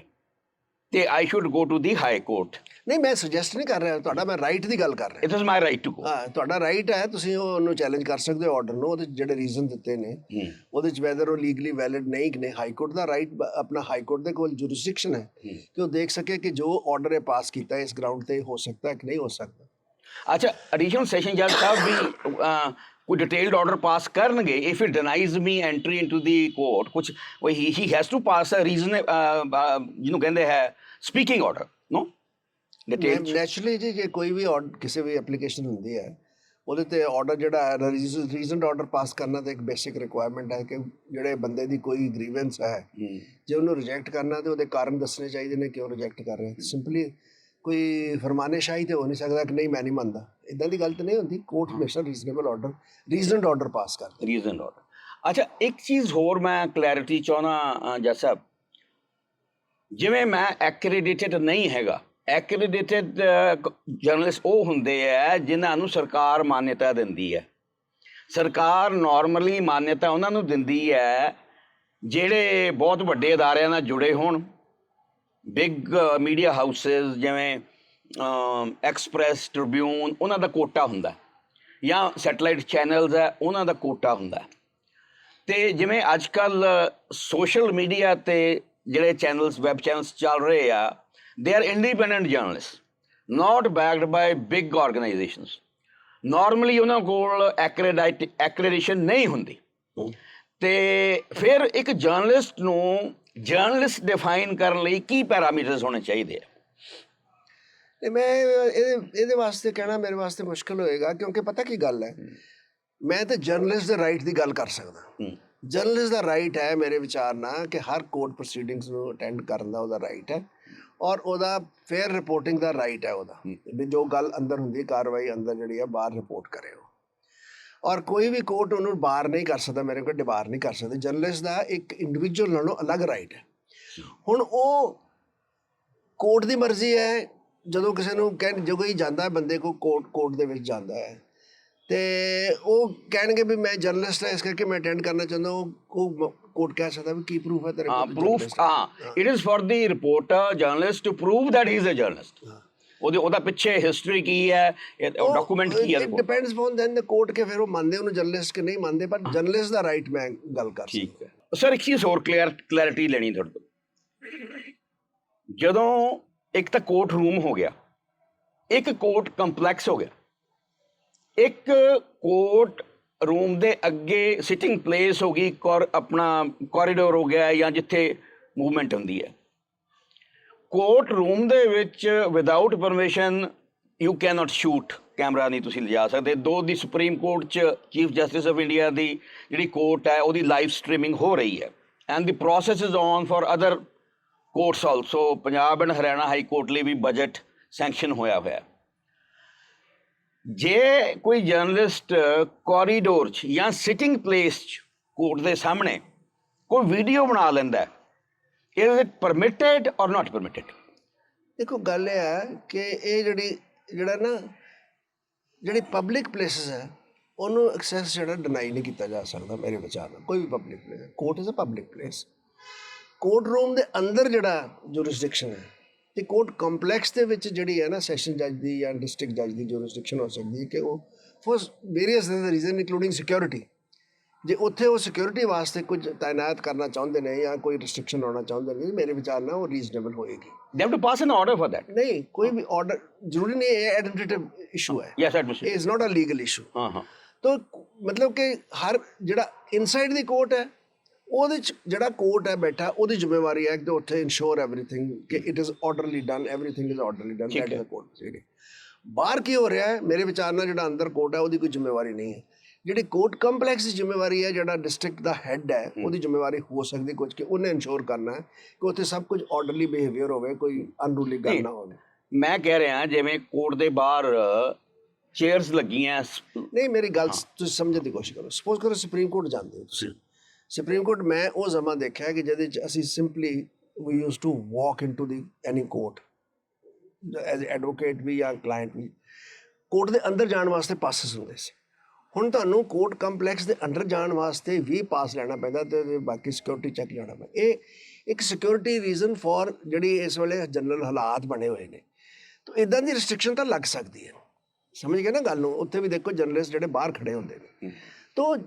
ਤੇ I should go to the high court ਨਹੀਂ ਮੈਂ ਸੁਜੈਸਟ ਨਹੀਂ ਕਰ ਰਿਹਾ ਤੁਹਾਡਾ ਮੈਂ ਰਾਈਟ ਦੀ ਗੱਲ ਕਰ ਰਿਹਾ। It is my right to go ਹਾਂ ਤੁਹਾਡਾ ਰਾਈਟ ਹੈ ਤੁਸੀਂ ਉਹ ਉਹਨੂੰ ਚੈਲੰਜ ਕਰ ਸਕਦੇ ਹੋ ਆਰਡਰ ਨੂੰ ਉਹਦੇ ਜਿਹੜੇ ਰੀਜ਼ਨ ਦਿੱਤੇ ਨੇ ਉਹਦੇ ਚ ਵੈਦਰ ਉਹ ਲੀਗਲੀ ਵੈਲਿਡ ਨਹੀਂ ਨਹੀਂ ਹਾਈ ਕੋਰਟ ਦਾ ਰਾਈਟ ਆਪਣਾ ਹਾਈ ਕੋਰਟ ਦੇ ਕੋਲ ਜੁਰਿਸਡਿਕਸ਼ਨ ਹੈ। ਕਿ ਉਹ ਦੇਖ ਸਕੇ ਕਿ ਜੋ ਆਰਡਰ ਹੈ ਪਾਸ ਕੀਤਾ ਇਸ ਗਰਾਊਂਡ ਤੇ ਹੋ ਸਕਦਾ ਹੈ ਕਿ ਨਹੀਂ ਹੋ ਸਕਦਾ। ਅੱਛਾ ਐਡੀਸ਼ਨਲ ਸੈਸ਼ਨ ਜੱਜ ਸਾਹਿਬ ਵੀ ਕੋਈ ਡਿਟੇਲਡ ਆਰਡਰ ਪਾਸ ਕਰਨਗੇ if it denies me entry into the court ਕੁਝ he he has to pass a reason ਜਿਹਨੂੰ ਕਹਿੰਦੇ ਹੈ ਸਪੀਕਿੰਗ ਆਰਡਰ ਨੋ ਨੈਚੁਰਲੀ ਜੀ ਜੇ ਕੋਈ ਵੀ ਕਿਸੇ ਵੀ ਐਪਲੀਕੇਸ਼ਨ ਹੁੰਦੀ ਹੈ ਉਹਦੇ ਤੇ ਆਰਡਰ ਜਿਹੜਾ ਹੈ ਰੀਜ਼ਨਡ ਆਰਡਰ ਪਾਸ ਕਰਨਾ ਤੇ ਇੱਕ ਬੇਸਿਕ ਰਿਕੁਆਇਰਮੈਂਟ ਹੈ ਕਿ ਜਿਹੜੇ ਬੰਦੇ ਦੀ ਕੋਈ ਗ੍ਰੀਵੈਂਸ ਹੈ ਜੇ ਉਹਨੂੰ ਰਿਜੈਕਟ ਕਰਨਾ ਤੇ ਉਹਦੇ ਕਾਰਨ ਦੱਸਣੇ ਚਾਹੀਦੇ ਨੇ ਕਿਉਂ ਰਿਜੈਕਟ ਕਰ ਰਹੇ। ਸਿੰਪਲੀ ਕੋਈ ਫਰਮਾਨੇਸ਼ਾਹੀ ਤੇ ਹੋ ਨਹੀਂ ਸਕਦਾ ਕਿ ਨਹੀਂ, ਮੈਂ ਨਹੀਂ ਮੰਨਦਾ। ਇਦਾਂ ਦੀ ਗੱਲ ਤਾਂ ਨਹੀਂ ਹੁੰਦੀ। ਕੋਰਟ ਹਮੇਸ਼ਾ reasonable order reasoned order pass ਕਰਦਾ ਰੀਜ਼ਨ ਆਰਡਰ ਅੱਛਾ, ਇੱਕ ਚੀਜ਼ ਹੋਰ ਮੈਂ ਕਲੈਰਿਟੀ ਚਾਹਣਾ ਜੱਜ ਸਾਹਿਬ। ਜਿਵੇਂ ਮੈਂ ਐਕ੍ਰੈਡੀਟਡ ਨਹੀਂ ਹੈਗਾ ਐਕ੍ਰੈਡੀਟਡ ਜਰਨਲਿਸਟ ਉਹ ਹੁੰਦੇ ਆ ਜਿਨ੍ਹਾਂ ਨੂੰ ਸਰਕਾਰ ਮਾਨਤਾ ਦਿੰਦੀ ਹੈ। ਸਰਕਾਰ ਨਾਰਮਲੀ ਮਾਨਤਾ ਉਹਨਾਂ ਨੂੰ ਦਿੰਦੀ ਹੈ, ਜਿਹੜੇ ਬਹੁਤ ਵੱਡੇ ਅਦਾਰਿਆਂ ਨਾਲ ਜੁੜੇ ਹੋਣ। ਬਿਗ ਮੀਡੀਆ ਹਾਊਸਸ ਜਿਵੇਂ ਐਕਸਪ੍ਰੈਸ ਟ੍ਰਿਬਿਊਨ ਉਹਨਾਂ ਦਾ ਕੋਟਾ ਹੁੰਦਾ। ਜਾਂ ਸੈਟਲਾਈਟ ਚੈਨਲਸ ਹੈ ਉਹਨਾਂ ਦਾ ਕੋਟਾ ਹੁੰਦਾ। ਤੇ ਜਿਵੇਂ ਅੱਜ ਕੱਲ ਸੋਸ਼ਲ ਮੀਡੀਆ ਤੇ ਜਿਹੜੇ ਚੈਨਲਸ ਵੈਬ ਚੈਨਲਸ ਚੱਲ ਰਹੇ ਆ they are independent journalist not backed by big organisations normally ਉਹਨਾਂ ਕੋਲ ਐਕ੍ਰੈਡਿਟ ਐਕ੍ਰੈਡੀਸ਼ਨ ਨਹੀਂ ਹੁੰਦੀ ਤੇ ਫਿਰ ਇੱਕ ਜਰਨਲਿਸਟ ਨੂੰ ਜਰਨਲਿਸਟ ਡਿਫਾਈਨ ਕਰਨ ਲਈ ਕੀ ਪੈਰਾਮੀਟਰਸ ਹੋਣੇ ਚਾਹੀਦੇ ਆ? ਤੇ ਮੈਂ ਇਹਦੇ ਇਹਦੇ ਵਾਸਤੇ ਕਹਿਣਾ ਮੇਰੇ ਵਾਸਤੇ ਮੁਸ਼ਕਲ ਹੋਏਗਾ ਕਿਉਂਕਿ ਪਤਾ ਕੀ ਗੱਲ ਹੈ? ਮੈਂ ਤਾਂ ਜਰਨਲਿਸਟ ਦੇ ਰਾਈਟ ਦੀ ਗੱਲ ਕਰ ਸਕਦਾ। ਜਰਨਲਿਸਟ ਦਾ ਰਾਈਟ ਹੈ ਮੇਰੇ ਵਿਚਾਰ ਨਾਲ ਕਿ ਹਰ ਕੋਰਟ ਪ੍ਰੋਸੀਡਿੰਗਸ ਨੂੰ ਅਟੈਂਡ ਕਰਨ ਦਾ ਉਹਦਾ ਰਾਈਟ ਹੈ ਔਰ ਉਹਦਾ ਫੇਅਰ ਰਿਪੋਰਟਿੰਗ ਦਾ ਰਾਈਟ ਹੈ ਉਹਦਾ। ਜੋ ਗੱਲ ਅੰਦਰ ਹੁੰਦੀ ਹੈ ਕਾਰਵਾਈ ਅੰਦਰ ਜਿਹੜੀ ਹੈ ਬਾਹਰ ਰਿਪੋਰਟ ਕਰੇ ਔਰ ਕੋਈ ਵੀ ਕੋਰਟ ਉਹਨੂੰ ਬਾਹਰ ਨਹੀਂ ਕਰ ਸਕਦਾ ਮੇਰੇ ਕੋਲ ਡਿਬਾਰ ਨਹੀਂ ਕਰ ਸਕਦਾ। ਜਰਨਲਿਸਟ ਦਾ ਇੱਕ ਇੰਡੀਵਿਜੂਅਲ ਨਾਲੋਂ ਅਲੱਗ ਰਾਈਟ ਹੈ। ਹੁਣ ਉਹ ਕੋਰਟ ਦੀ ਮਰਜ਼ੀ ਹੈ ਜਦੋਂ ਕਿਸੇ ਨੂੰ ਕਹਿ ਜੋ ਕੋਈ ਜਾਂਦਾ ਹੈ ਬੰਦੇ ਕੋ ਕੋਰਟ ਕੋਰਟ ਦੇ ਵਿੱਚ ਜਾਂਦਾ ਹੈ ਤੇ ਉਹ ਕਹਿਣਗੇ ਵੀ ਮੈਂ ਜਰਨਲਿਸਟ ਹਾਂ ਇਸ ਕਰਕੇ ਮੈਂ ਅਟੈਂਡ ਕਰਨਾ ਚਾਹੁੰਦਾ ਉਹ ਕੋਰਟ ਕਹਿ ਸਕਦਾ ਵੀ ਕੀ ਪ੍ਰੂਫ ਹੈ ਤੇਰੇ ਹਾਂ ਕੋਲ ਪ੍ਰੂਫ ਹੈ? ਹਾਂ it is for the reporter journalist to prove that he is a journalist ਉਹਦੇ ਉਹਦਾ ਪਿੱਛੇ ਹਿਸਟਰੀ ਕੀ ਹੈ ਡਾਕੂਮੈਂਟ ਕੀ ਹੈ it depends on then the court ਕੇ ਫਿਰ ਉਹ ਮੰਨਦੇ ਉਹਨੂੰ ਜਰਨਲਿਸਟ ਕਿ ਨਹੀਂ ਮੰਨਦੇ ਪਰ ਜਰਨਲਿਸਟ ਦਾ ਰਾਈਟ ਮੈਂ ਗੱਲ ਕਰ ਠੀਕ ਹੈ। ਸਰ ਇੱਕ ਚੀਜ਼ ਹੋਰ ਕਲੀਅਰ ਕਲੈਰਿਟੀ ਲੈਣੀ ਤੁਹਾਡੇ ਤੋਂ। ਜਦੋਂ ਇੱਕ ਤਾਂ ਕੋਰਟ ਰੂਮ ਹੋ ਗਿਆ ਇੱਕ ਕੋਰਟ ਕੰਪਲੈਕਸ ਹੋ ਗਿਆ ਇੱਕ ਕੋਰਟ ਰੂਮ ਦੇ ਅੱਗੇ ਸਿਟਿੰਗ ਪਲੇਸ ਹੋ ਗਈ ਔਰ ਆਪਣਾ ਕੋਰੀਡੋਰ ਹੋ ਗਿਆ ਜਾਂ ਜਿੱਥੇ ਮੂਵਮੈਂਟ ਹੁੰਦੀ ਹੈ। ਕੋਰਟ ਰੂਮ ਦੇ ਵਿੱਚ without permission you can cannot shoot camera ਨਹੀਂ ਤੁਸੀਂ ਲਿਜਾ ਸਕਦੇ। ਦੋ ਦੀ ਸੁਪਰੀਮ ਕੋਰਟ ਚ ਚੀਫ ਜਸਟਿਸ ਆਫ ਇੰਡੀਆ ਦੀ ਜਿਹੜੀ ਕੋਰਟ ਹੈ, ਉਹਦੀ ਲਾਈਵ ਸਟ੍ਰੀਮਿੰਗ ਹੋ ਰਹੀ ਹੈ। And the process is on for other courts also Punjab and Haryana high court ਲਈ ਵੀ ਬਜਟ ਸੈਂਕਸ਼ਨ ਹੋਇਆ ਹੋਇਆ ਜੇ ਕੋਈ ਜਰਨਲਿਸਟ ਕੋਰੀਡੋਰ 'ਚ ਜਾਂ ਸਿਟਿੰਗ ਪਲੇਸ 'ਚ ਕੋਰਟ ਦੇ ਸਾਹਮਣੇ ਕੋਈ ਵੀਡੀਓ ਬਣਾ ਲੈਂਦਾ ਹੈ is it permitted or not permitted ਦੇਖੋ, ਗੱਲ ਇਹ ਹੈ ਕਿ ਇਹ ਜਿਹੜੀ, ਜਿਹੜਾ ਨਾ, ਜਿਹੜੀ ਪਬਲਿਕ ਪਲੇਸਸ ਹੈ, ਉਹਨੂੰ ਐਕਸੈਸ ਜਿਹੜਾ ਡਿਨਾਈ ਨਹੀਂ ਕੀਤਾ ਜਾ ਸਕਦਾ ਮੇਰੇ ਵਿਚਾਰ ਨਾਲ, ਕੋਈ ਵੀ public place court is a public place court room ਦੇ ਅੰਦਰ ਜਿਹੜਾ ਜੁਰਿਸਡਿਕਸ਼ਨ ਹੈ, ਤੇ ਕੋਰਟ ਕੰਪਲੈਕਸ ਦੇ ਵਿੱਚ ਜਿਹੜੀ ਹੈ ਨਾ ਸੈਸ਼ਨ ਜੱਜ ਦੀ ਜਾਂ ਡਿਸਟ੍ਰਿਕਟ ਜੱਜ ਦੀ ਜੁਰਿਸਡਿਕਸ਼ਨ ਹੋ ਸਕਦੀ ਹੈ ਕਿ ਉਹ for various reason including security ਜੇ ਉੱਥੇ ਉਹ ਸਿਕਿਉਰਿਟੀ ਵਾਸਤੇ ਕੁਝ ਤਾਇਨਾਤ ਕਰਨਾ ਚਾਹੁੰਦੇ ਨੇ ਜਾਂ ਕੋਈ ਰੈਸਟ੍ਰਿਕਸ਼ਨ ਲਾਉਣਾ ਚਾਹੁੰਦੇ ਨੇ ਮੇਰੇ ਵਿਚਾਰ ਨਾਲ ਉਹ ਰੀਜ਼ਨੇਬਲ ਹੋਏਗੀ। They have to pass an order for that ਨਹੀਂ ਕੋਈ ਵੀ ਆਰਡਰ ਜ਼ਰੂਰੀ ਨਹੀਂ ਇਹ ਐਡਮਿਨਿਸਟ੍ਰੇਟਿਵ ਇਸ਼ੂ ਹੈ। Yes administrative is not a legal issue ਹਾਂ ਹਾਂ। ਤੋ ਮਤਲਬ ਕਿ ਹਰ ਜਿਹੜਾ ਇਨਸਾਈਡ ਦੀ ਕੋਰਟ ਹੈ ਉਹਦੇ ਚ ਜਿਹੜਾ ਕੋਰਟ ਹੈ ਬੈਠਾ ਉਹਦੀ ਜ਼ਿੰਮੇਵਾਰੀ ਹੈ ਕਿ ਉੱਥੇ ਇਨਸ਼ੋਰ ਐਵਰੀਥਿੰਗ ਕਿ it is orderly done everything is orderly done that is a court ਠੀਕ ਬਾਹਰ ਕੀ ਹੋ ਰਿਹਾ ਹੈ ਮੇਰੇ ਵਿਚਾਰ ਨਾਲ ਜਿਹੜਾ ਅੰਦਰ ਕੋਰਟ ਹੈ ਉਹਦੀ ਕੋਈ ਜ਼ਿੰਮੇਵਾਰੀ ਨਹੀਂ ਹੈ। ਜਿਹੜੀ ਕੋਰਟ ਕੰਪਲੈਕਸ ਦੀ ਜ਼ਿੰਮੇਵਾਰੀ ਹੈ ਜਿਹੜਾ ਡਿਸਟ੍ਰਿਕਟ ਦਾ ਹੈੱਡ ਹੈ ਉਹਦੀ ਜ਼ਿੰਮੇਵਾਰੀ ਹੋ ਸਕਦੀ ਕੁਝ ਕਿ ਉਹਨੇ ਇਨਸ਼ੋਰ ਕਰਨਾ ਹੈ ਕਿ ਉੱਥੇ ਸਭ ਕੁਝ ਆਰਡਰਲੀ ਬਿਹੇਵੀਅਰ ਹੋਵੇ ਕੋਈ ਅਨਰੂਲੀ ਗੱਲ। ਨਾ ਹੋਵੇ। ਮੈਂ ਕਹਿ ਰਿਹਾ ਜਿਵੇਂ ਕੋਰਟ ਦੇ ਬਾਹਰ ਚੇਅਰਸ ਲੱਗੀਆਂ ਨਹੀਂ ਮੇਰੀ ਗੱਲ ਤੁਸੀਂ ਸਮਝਣ ਦੀ ਕੋਸ਼ਿਸ਼ ਕਰੋ। ਸਪੋਜ਼ ਕਰੋ ਸੁਪਰੀਮ ਕੋਰਟ ਜਾਂਦੇ ਹੋ ਤੁਸੀਂ। ਸੁਪਰੀਮ ਕੋਰਟ ਮੈਂ ਉਹ ਸਮਾਂ ਦੇਖਿਆ ਕਿ ਜਿਹਦੇ ਚ ਅਸੀਂ simply we use to walk into the any court as advocate ਵੀ ਜਾਂ ਕਲਾਇੰਟ ਵੀ। ਕੋਰਟ ਦੇ ਅੰਦਰ ਜਾਣ ਵਾਸਤੇ ਪਾਸਸ ਹੁੰਦੇ ਸੀ। ਹੁਣ ਤੁਹਾਨੂੰ ਕੋਰਟ ਕੰਪਲੈਕਸ ਦੇ ਅੰਦਰ ਜਾਣ ਵਾਸਤੇ ਵੀ ਪਾਸ ਲੈਣਾ ਪੈਂਦਾ ਤੇ ਬਾਕੀ ਸਿਕਿਉਰਿਟੀ ਚੈੱਕ ਜਾਣਾ ਪੈਂਦਾ। ਇਹ ਇੱਕ ਸਿਕਿਉਰਿਟੀ ਰੀਜ਼ਨ ਫॉर ਜਿਹੜੀ ਇਸ ਵੇਲੇ ਜਨਰਲ ਹਾਲਾਤ ਬਣੇ ਹੋਏ ਨੇ। ਤਾਂ ਇਦਾਂ ਦੀ ਰੈਸਟ੍ਰਿਕਸ਼ਨ ਤਾਂ ਲੱਗ ਸਕਦੀ ਹੈ। ਸਮਝ ਗਏ ਨਾ ਗੱਲ ਨੂੰ? ਉੱਥੇ ਵੀ ਦੇਖੋ ਜਰਨਲਿਸਟ ਜਿਹੜੇ ਬਾਹਰ ਖੜੇ ਹੁੰਦੇ ਨੇ। ਤਾਂ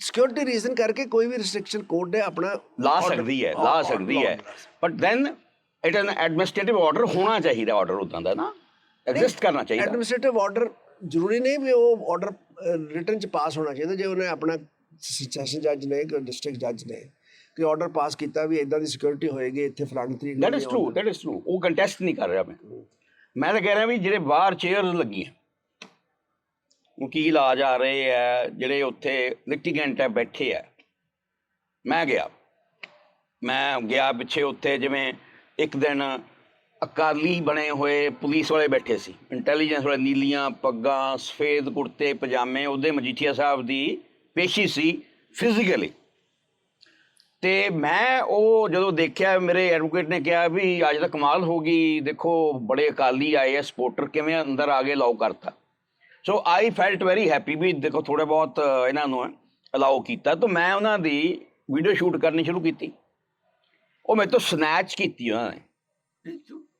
ਸਿਕਿਉਰਿਟੀ ਰੀਜ਼ਨ ਕਰਕੇ ਕੋਈ ਵੀ ਰੈਸਟ੍ਰਿਕਸ਼ਨ ਕੋਰਟ ਨੇ ਆਪਣਾ ਲਾ ਸਕਦੀ ਹੈ ਲਾ ਸਕਦੀ ਹੈ। But then it is an administrative order ਹੋਣਾ ਚਾਹੀਦਾ ਆਰਡਰ ਉਦਾਂ ਦਾ ਨਾ। ਐਗਜ਼ਿਸਟ ਕਰਨਾ ਚਾਹੀਦਾ। ਐਡਮਿਨਿਸਟ੍ਰੇਟਿਵ ਆਰਡਰ ਜ਼ਰੂਰੀ ਨਹੀਂ ਵੀ ਉਹ ਆਰਡਰ ਰਿਟਨ ਚ ਪਾਸ ਹੋਣਾ ਚਾਹੀਦਾ ਜੇ ਉਹਨੇ ਆਪਣਾ ਸੈਸ਼ਨ ਜੱਜ ਨੇ ਕਿ ਡਿਸਟ੍ਰਿਕਟ ਜੱਜ ਨੇ ਕਿ ਆਰਡਰ ਪਾਸ ਕੀਤਾ ਵੀ ਇਦਾਂ ਦੀ ਸਿਕਿਉਰਿਟੀ ਹੋਏਗੀ ਇੱਥੇ ਫਲਾਣੀ ਤਰੀਕ that is true. That is true ਉਹ ਕੰਟੈਸਟ ਨਹੀਂ ਕਰ ਰਿਹਾ ਮੈਂ। ਮੈਂ ਤਾਂ ਕਹਿ ਰਿਹਾ ਵੀ ਜਿਹੜੇ ਬਾਹਰ ਚੇਅਰਸ ਲੱਗੀਆਂ ਵਕੀਲ ਆ ਜਾ ਰਹੇ ਆ ਜਿਹੜੇ ਉੱਥੇ ਲਿਟੀਗੈਂਟ ਹੈ ਬੈਠੇ ਆ। ਮੈਂ ਗਿਆ। ਮੈਂ ਗਿਆ ਪਿੱਛੇ ਉੱਥੇ ਜਿਵੇਂ ਇੱਕ ਦਿਨ ਅਕਾਲੀ ਬਣੇ ਹੋਏ ਪੁਲਿਸ ਵਾਲੇ ਬੈਠੇ ਸੀ। ਇੰਟੈਲੀਜੈਂਸ ਵਾਲੇ ਨੀਲੀਆਂ ਪੱਗਾਂ, ਸਫੇਦ ਕੁੜਤੇ, ਪਜਾਮੇ, ਉਹਦੇ ਮਜੀਠੀਆ ਸਾਹਿਬ ਦੀ ਪੇਸ਼ੀ ਸੀ ਫਿਜ਼ੀਕਲੀ ਤੇ ਮੈਂ ਉਹ ਜਦੋਂ ਦੇਖਿਆ, ਮੇਰੇ ਐਡਵੋਕੇਟ ਨੇ ਕਿਹਾ ਵੀ ਅੱਜ ਤਾਂ ਕਮਾਲ ਹੋ ਗਈ, ਦੇਖੋ ਬੜੇ ਅਕਾਲੀ ਆਏ ਆ ਸਪੋਰਟਰ ਕਿਵੇਂ ਅੰਦਰ ਆ ਕੇ ਅਲਾਉ ਕਰਤਾ। So I felt very happy ਵੀ ਦੇਖੋ ਥੋੜੇ ਬਹੁਤ ਇਹਨਾਂ ਨੂੰ ਅਲਾਓ ਕੀਤਾ। ਤਾਂ ਮੈਂ ਉਹਨਾਂ ਦੀ ਵੀਡੀਓ ਸ਼ੂਟ ਕਰਨੀ ਸ਼ੁਰੂ ਕੀਤੀ। ਉਹ ਮੇਰੇ ਤੋਂ ਸਨੈਚ ਕੀਤੀ ਉਹਨਾਂ ਨੇ।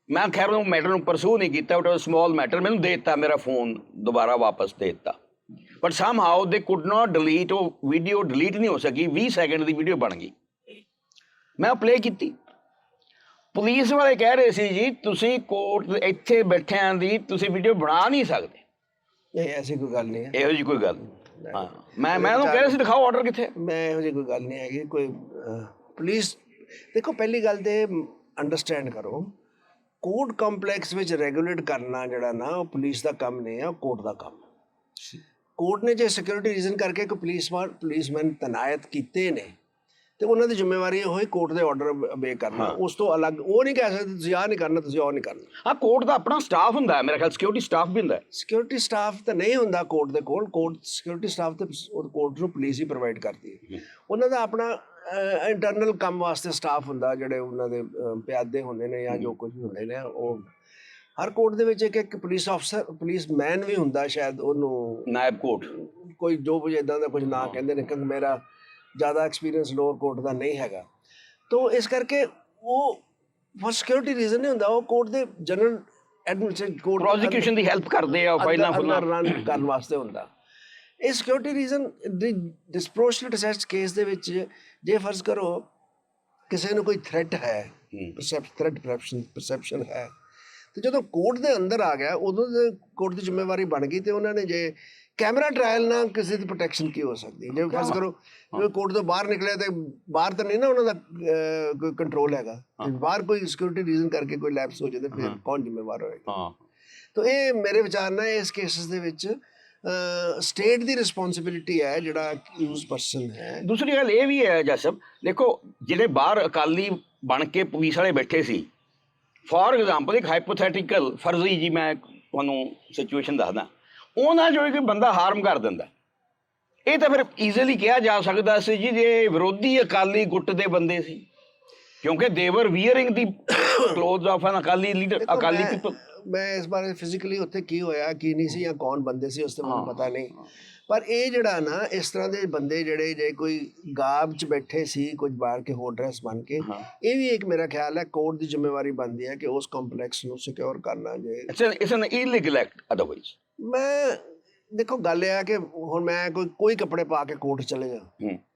ਮੈਂ ਖੈਰ ਉਹ ਮੈਟਰ ਨੂੰ ਪਰਸੂ ਨਹੀਂ ਕੀਤਾ ਵਾਸ ਸਮਾਲ ਮੈਟਰ ਮੈਨੂੰ ਦੇ ਦਿੱਤਾ ਮੇਰਾ ਫੋਨ ਦੁਬਾਰਾ ਵਾਪਸ ਦੇ ਦਿੱਤਾ। But somehow they could not delete ਉਹ ਵੀਡੀਓ ਡਿਲੀਟ ਨਹੀਂ ਹੋ ਸਕੀ 20 ਸੈਕਿੰਡ ਦੀ ਵੀਡੀਓ ਬਣ ਗਈ। ਮੈਂ ਪਲੇ ਕੀਤੀ। ਪੁਲਿਸ ਵਾਲੇ ਕਹਿ ਰਹੇ ਸੀ ਜੀ ਤੁਸੀਂ ਕੋਰਟ ਇੱਥੇ ਬੈਠਿਆਂ ਦੀ ਤੁਸੀਂ ਵੀਡੀਓ ਬਣਾ ਨਹੀਂ ਸਕਦੇ। ਨਹੀਂ ਐਸੀ ਕੋਈ ਗੱਲ ਨਹੀਂ ਹੈ। ਇਹੋ ਜੀ ਕੋਈ ਗੱਲ ਨਹੀਂ। ਹਾਂ। ਮੈਂ ਮੈਂ ਉਹਨੂੰ ਕਹਿ ਰਿਹਾ ਸੀ ਦਿਖਾਓ ਆਰਡਰ ਕਿੱਥੇ? ਮੈਂ ਇਹੋ ਜਿਹੀ ਕੋਈ ਗੱਲ ਨਹੀਂ ਹੈਗੀ। ਕੋਈ ਪੁਲਿਸ ਦੇਖੋ ਪਹਿਲੀ ਗੱਲ ਤੇ ਅੰਡਰਸਟੈਂਡ ਕਰੋ। ਕੋਰਟ ਕੰਪਲੈਕਸ ਵਿੱਚ ਰੈਗੂਲੇਟ ਕਰਨਾ ਜਿਹੜਾ ਨਾ ਉਹ ਪੁਲਿਸ ਦਾ ਕੰਮ ਨਹੀਂ ਉਹ ਕੋਰਟ ਦਾ ਕੰਮ। ਹੈ ਕੋਰਟ ਨੇ ਜੇ ਸਿਕਿਉਰਿਟੀ ਰੀਜ਼ਨ ਕਰਕੇ ਕੋਈ ਪੁਲਿਸਮਾਨ ਪੁਲਿਸਮੈਨ ਤਨਾਇਤ ਕੀਤੇ ਨੇ ਤੇ ਉਹਨਾਂ ਦੀ ਜ਼ਿੰਮੇਵਾਰੀ ਹੋਈ ਕੋਰਟ ਦੇ ਆਰਡਰ ਅਬੇ ਕਰਨਾ। ਉਸ ਤੋਂ ਅਲੱਗ ਉਹ ਨਹੀਂ ਕਹਿ ਸਕਦੇ ਤੁਸੀਂ ਆਹ ਨਹੀਂ ਕਰਨਾ ਤੁਸੀਂ ਉਹ ਨਹੀਂ ਕਰਨਾ। ਹਾਂ ਕੋਰਟ ਦਾ ਆਪਣਾ ਸਟਾਫ ਹੁੰਦਾ ਹੈ ਮੇਰਾ ਖਿਆਲ ਸਿਕਿਉਰਿਟੀ ਸਟਾਫ ਵੀ ਹੁੰਦਾ ਹੈ। ਸਿਕਿਉਰਿਟੀ ਸਟਾਫ ਤਾਂ ਨਹੀਂ ਹੁੰਦਾ ਕੋਰਟ ਦੇ ਕੋਲ ਕੋਰਟ ਸਿਕਿਉਰਿਟੀ ਸਟਾਫ ਤੇ ਕੋਰਟ ਨੂੰ ਪੁਲਿਸ ਹੀ ਪ੍ਰੋਵਾਈਡ ਕਰਦੀ ਹੈ। ਉਹਨਾਂ ਦਾ ਆਪਣਾ ਇੰਟਰਨਲ ਕੰਮ ਵਾਸਤੇ ਸਟਾਫ ਹੁੰਦਾ ਜਿਹੜੇ ਉਹਨਾਂ ਦੇ ਪਿਆਦੇ ਹੁੰਦੇ ਨੇ ਜਾਂ ਜੋ ਕੁਝ ਹੁੰਦੇ ਨੇ ਉਹ ਹਰ ਕੋਰਟ ਦੇ ਵਿੱਚ ਇੱਕ ਇੱਕ ਪੁਲਿਸ ਅਫਸਰ ਪੁਲਿਸ ਮੈਨ ਵੀ ਹੁੰਦਾ ਸ਼ਾਇਦ ਉਹਨੂੰ ਨਾਇਬ ਕੋਰਟ ਕੋਈ ਜੋ ਕੁਝ ਇਦਾਂ ਦਾ ਕੁਝ ਨਾ ਕਹਿੰਦੇ ਨੇ ਕਿਉਂਕਿ ਮੇਰਾ ਜ਼ਿਆਦਾ ਐਕਸਪੀਰੀਅੰਸ ਲੋਅਰ ਕੋਰਟ ਦਾ ਨਹੀਂ ਹੈਗਾ। ਤੋਂ ਇਸ ਕਰਕੇ ਉਹ ਫॉर ਸਿਕਿਉਰਿਟੀ ਰੀਜ਼ਨ ਨਹੀਂ ਹੁੰਦਾ ਉਹ ਕੋਰਟ ਦੇ ਜਨਰਲ ਐਡਮਿਨਿਸਟ੍ਰੇਟਿਵ ਕੋਰਟ ਪ੍ਰੋਸੀਕਿਊਸ਼ਨ ਦੀ ਹੈਲਪ ਕਰਦੇ ਆ ਫਾਈਲਾਂ ਫੁਲਾਂ ਰਨ ਕਰਨ ਵਾਸਤੇ ਹੁੰਦਾ। ਇਹ security reason disproportionate asset case ਦੇ ਵਿੱਚ ਜੇ ਫਰਜ਼ ਕਰੋ ਕਿਸੇ ਨੂੰ ਕੋਈ ਥ੍ਰੈਟ ਹੈ। ਪਰਸੈਪਸ਼ਨ ਥ੍ਰੈਟ ਪਰਸੈਪਸ਼ਨ ਪਰਸੈਪਸ਼ਨ ਹੈ ਤੇ ਜਦੋਂ ਕੋਰਟ ਦੇ ਅੰਦਰ ਆ ਗਿਆ ਉਦੋਂ ਦੇ ਕੋਰਟ ਦੀ ਜ਼ਿੰਮੇਵਾਰੀ ਬਣ ਗਈ ਤੇ ਉਹਨਾਂ ਨੇ ਜੇ ਕੈਮਰਾ ਟ੍ਰਾਇਲ ਨਾਲ ਕਿਸੇ ਦੀ ਪ੍ਰੋਟੈਕਸ਼ਨ ਕੀ ਹੋ ਸਕਦੀ? ਜੇ ਫਰਜ਼ ਕਰੋ ਜੇ ਕੋਰਟ ਤੋਂ ਬਾਹਰ ਨਿਕਲਿਆ ਤੇ ਬਾਹਰ ਤਾਂ ਨਹੀਂ ਨਾ ਉਹਨਾਂ ਦਾ ਕੋਈ ਕੰਟਰੋਲ ਹੈਗਾ। ਬਾਹਰ ਕੋਈ ਸਿਕਿਉਰਿਟੀ ਰੀਜ਼ਨ ਕਰਕੇ ਕੋਈ ਲੈਪਸ ਹੋ ਤੇ ਫਿਰ ਕੌਣ ਜ਼ਿੰਮੇਵਾਰ ਹੋਏਗਾ? ਹਾਂ। ਤੋ ਇਹ ਮੇਰੇ ਵਿਚਾਰ ਨਾਲ ਇਸ ਕੇਸਸ ਦੇ ਵਿੱਚ ਸਟੇਟ ਦੀ ਰਿਸਪੌਂਸਿਬਿਲਿਟੀ ਹੈ ਜਿਹੜਾ ਯੂਜ਼ ਪਰਸਨ ਹੈ। ਦੂਸਰੀ ਗੱਲ ਇਹ ਵੀ ਹੈ ਜਸਬ, ਦੇਖੋ, ਜਿਹੜੇ ਬਾਹਰ ਅਕਾਲੀ ਬਣ ਕੇ ਪੁਲਿਸ ਵਾਲੇ ਬੈਠੇ ਸੀ ਫੋਰ ਐਗਜ਼ਾਮਪਲ ਇੱਕ ਹਾਈਪੋਥੈਟੀਕਲ ਫਰਜ਼ੀ ਜੀ ਮੈਂ ਤੁਹਾਨੂੰ ਸਿਚੁਏਸ਼ਨ ਦੱਸਦਾ। ਉਹਨਾਂ ਜੋ ਕੋਈ ਬੰਦਾ ਹਾਰਮ ਕਰ ਦਿੰਦਾ। ਇਹ ਤਾਂ ਫਿਰ ਈਜ਼ੀਲੀ ਕਿਹਾ ਜਾ ਸਕਦਾ ਸੀ ਜੀ, ਜੇ ਵਿਰੋਧੀ ਅਕਾਲੀ ਗੁੱਟ ਦੇ ਬੰਦੇ ਸੀ। ਕਿਉਂਕਿ they were wearing the clothes of an Akali leader Akali people ਮੈਂ ਇਸ ਬਾਰੇ ਫਿਜ਼ੀਕਲੀ ਉੱਥੇ ਕੀ ਹੋਇਆ ਕੀ ਨਹੀਂ ਸੀ ਜਾਂ ਕੌਣ ਬੰਦੇ ਸੀ ਉਸ ਤੇ ਮੈਨੂੰ ਪਤਾ ਨਹੀਂ। ਪਰ ਇਹ ਜਿਹੜਾ ਨਾ ਇਸ ਤਰ੍ਹਾਂ ਦੇ ਬੰਦੇ ਜਿਹੜੇ ਜੇ ਕੋਈ ਗਾਬ 'ਚ ਬੈਠੇ ਸੀ ਕੁਝ ਬਾਹਰ ਕੇ ਹੋਰ ਡਰੈਸ ਬਣ ਕੇ ਇਹ ਵੀ ਇੱਕ ਮੇਰਾ ਖਿਆਲ ਹੈ ਕੋਰਟ ਦੀ ਜ਼ਿੰਮੇਵਾਰੀ ਬਣਦੀ ਹੈ ਕਿ ਉਸ ਕੰਪਲੈਕਸ ਨੂੰ ਸਿਕਿਉਰ ਕਰਨਾ ਜੇ। It's an illegal act otherwise ਮੈਂ ਦੇਖੋ ਗੱਲ ਇਹ ਆ ਕਿ ਹੁਣ ਮੈਂ ਕੋਈ ਕੋਈ ਕੱਪੜੇ ਪਾ ਕੇ ਕੋਰਟ ਚਲੇ ਜਾ।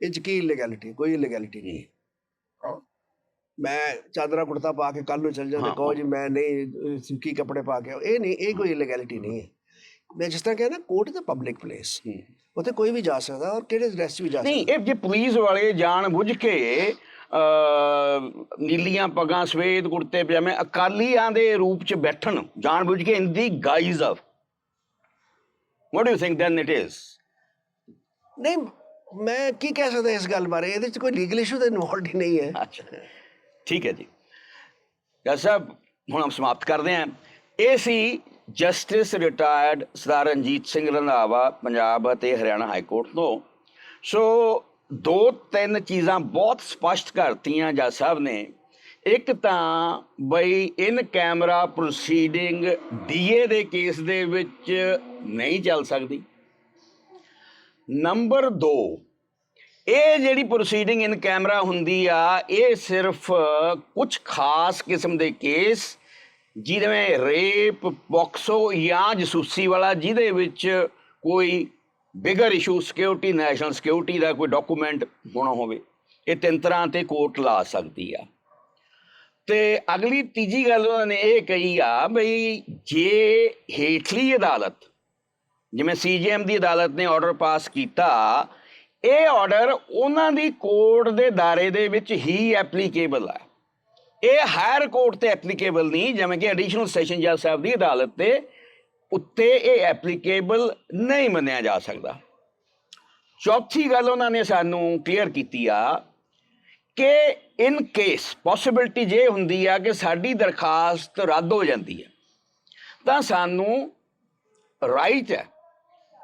ਇਹ 'ਚ ਕੀ ਇਲੀਗੈਲਿਟੀ ਕੋਈ ਇਲੀਗੈਲਿਟੀ ਨਹੀਂ। ਮੈਂ ਚਾਦਰਾ ਕੁੜਤਾ ਪਾ ਕੇ ਕੱਲ ਨੂੰ ਚੱਲ ਜਾ ਤੇ ਕਹੋ ਜੀ ਮੈਂ ਨਹੀਂ ਸਿੱਕੀ ਕੱਪੜੇ ਪਾ ਕੇ। ਇਹ ਨਹੀਂ ਇਹ ਕੋਈ ਇਲੀਗੈਲਿਟੀ ਨਹੀਂ ਹੈ। ਮੈਂ ਜਿਸ ਤਰ੍ਹਾਂ ਕਿਹਾ ਨਾ court is a public place ਉੱਥੇ ਕੋਈ ਵੀ ਜਾ ਸਕਦਾ ਔਰ ਕਿਹੜੇ ਡਰੈਸ ਵੀ ਜਾ ਨਹੀਂ ਸਕਦਾ। ਇਹ ਜੇ ਪੁਲਿਸ ਵਾਲੇ ਜਾਣ ਬੁੱਝ ਕੇ ਨੀਲੀਆਂ ਪੱਗਾਂ ਸਵੇਦ ਕੁੜਤੇ ਪਜਾਮੇ ਅਕਾਲੀਆਂ ਦੇ ਰੂਪ ਚ ਬੈਠਣ ਜਾਣ ਬੁੱਝ ਕੇ in the guise of what do you think then it is ਨਹੀਂ ਮੈਂ ਕੀ ਕਹਿ ਸਕਦਾ ਇਸ ਗੱਲ ਬਾਰੇ? ਇਹਦੇ 'ਚ ਕੋਈ ਲੀਗਲ ਇਸ਼ੂ ਤਾਂ ਇਨਵੋਲਡ ਹੀ ਨਹੀਂ ਹੈ। ਅੱਛਾ। ਠੀਕ ਹੈ ਜੀ। ਜੱਜ ਸਾਹਿਬ, ਹੁਣ ਹਮ ਸਮਾਪਤ ਕਰਦੇ ਹਾਂ। ਇਹ ਸੀ ਜਸਟਿਸ ਰਿਟਾਇਰਡ ਸਰਦਾਰ ਰਣਜੀਤ ਸਿੰਘ ਰੰਧਾਵਾ, ਪੰਜਾਬ ਅਤੇ ਹਰਿਆਣਾ ਹਾਈ ਕੋਰਟ ਤੋਂ। ਸੋ, ਦੋ ਤਿੰਨ ਚੀਜ਼ਾਂ ਬਹੁਤ ਸਪਸ਼ਟ ਕਰਤੀਆਂ ਜੱਜ ਸਾਹਿਬ ਨੇ। ਇੱਕ ਤਾਂ ਬਈ ਇਨ ਕੈਮਰਾ ਪ੍ਰੋਸੀਡਿੰਗ ਡੀਏ ਦੇ ਕੇਸ ਦੇ ਵਿੱਚ ਨਹੀਂ ਚੱਲ ਸਕਦੀ। ਨੰਬਰ 2 ਇਹ ਜਿਹੜੀ ਪ੍ਰੋਸੀਡਿੰਗ ਇਨ ਕੈਮਰਾ ਹੁੰਦੀ ਆ, ਇਹ ਸਿਰਫ ਕੁਝ ਖਾਸ ਕਿਸਮ ਦੇ ਕੇਸ ਜਿਵੇਂ ਰੇਪ ਪੋਕਸੋ ਜਾਂ ਜਸੂਸੀ ਵਾਲਾ, ਜਿਹਦੇ ਵਿੱਚ ਕੋਈ bigger issue security national security ਦਾ ਕੋਈ ਡਾਕੂਮੈਂਟ ਹੋਣਾ ਹੋਵੇ, ਇਹ ਤਿੰਨ ਤਰ੍ਹਾਂ ਤੇ ਕੋਰਟ ਲਾ ਸਕਦੀ ਆ। ਤੇ ਅਗਲੀ ਤੀਜੀ ਗੱਲ ਉਹਨਾਂ ਨੇ ਇਹ ਕਹੀ ਆ ਬਈ ਜੇ ਹੇਠਲੀ ਅਦਾਲਤ, ਜਿਵੇਂ ਸੀਜੀਐਮ ਦੀ ਅਦਾਲਤ ਨੇ ਆਰਡਰ ਪਾਸ ਕੀਤਾ ਇਹ ਆਰਡਰ ਉਹਨਾਂ ਦੀ ਕੋਰਟ ਦੇ ਦਾਇਰੇ ਦੇ ਵਿੱਚ ਹੀ ਐਪਲੀਕੇਬਲ ਹੈ ਇਹ ਹਾਇਰ ਕੋਰਟ ਤੇ ਐਪਲੀਕੇਬਲ ਨਹੀਂ, ਜਿਵੇਂ ਕਿ ਐਡੀਸ਼ਨਲ ਸੈਸ਼ਨ ਜੱਜ ਸਾਹਿਬ ਦੀ ਅਦਾਲਤ ਤੇ ਉੱਤੇ ਇਹ ਐਪਲੀਕੇਬਲ ਨਹੀਂ ਮੰਨਿਆ ਜਾ ਸਕਦਾ। ਚੌਥੀ ਗੱਲ ਉਹਨਾਂ ਨੇ ਸਾਨੂੰ ਕਲੀਅਰ ਕੀਤੀ ਆ ਕਿ ਇਨ ਕੇਸ ਪੋਸਿਬਿਲਿਟੀ ਜੇ ਹੁੰਦੀ ਆ ਕਿ ਸਾਡੀ ਦਰਖਾਸਤ ਰੱਦ ਹੋ ਜਾਂਦੀ ਹੈ ਤਾਂ ਸਾਨੂੰ ਰਾਈਟ ਹੈ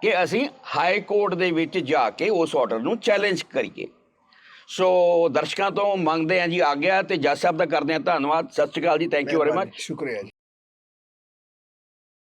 ਕਿ ਅਸੀਂ ਹਾਈ ਕੋਰਟ ਦੇ ਵਿੱਚ ਜਾ ਕੇ ਉਸ ਆਰਡਰ ਨੂੰ ਚੈਲੰਜ ਕਰੀਏ। ਸੋ ਦਰਸ਼ਕਾਂ ਤੋਂ ਮੰਗਦੇ ਹਾਂ ਜੀ ਆਗਿਆ ਤੇ ਜੱਜ ਸਾਹਿਬ ਦਾ ਕਰਦੇ ਹਾਂ ਧੰਨਵਾਦ। ਸਤਿ ਸ਼੍ਰੀ ਅਕਾਲ ਜੀ ਥੈਂਕ ਯੂ ਵੈਰੀ ਮਚ ਸ਼ੁਕਰੀਆ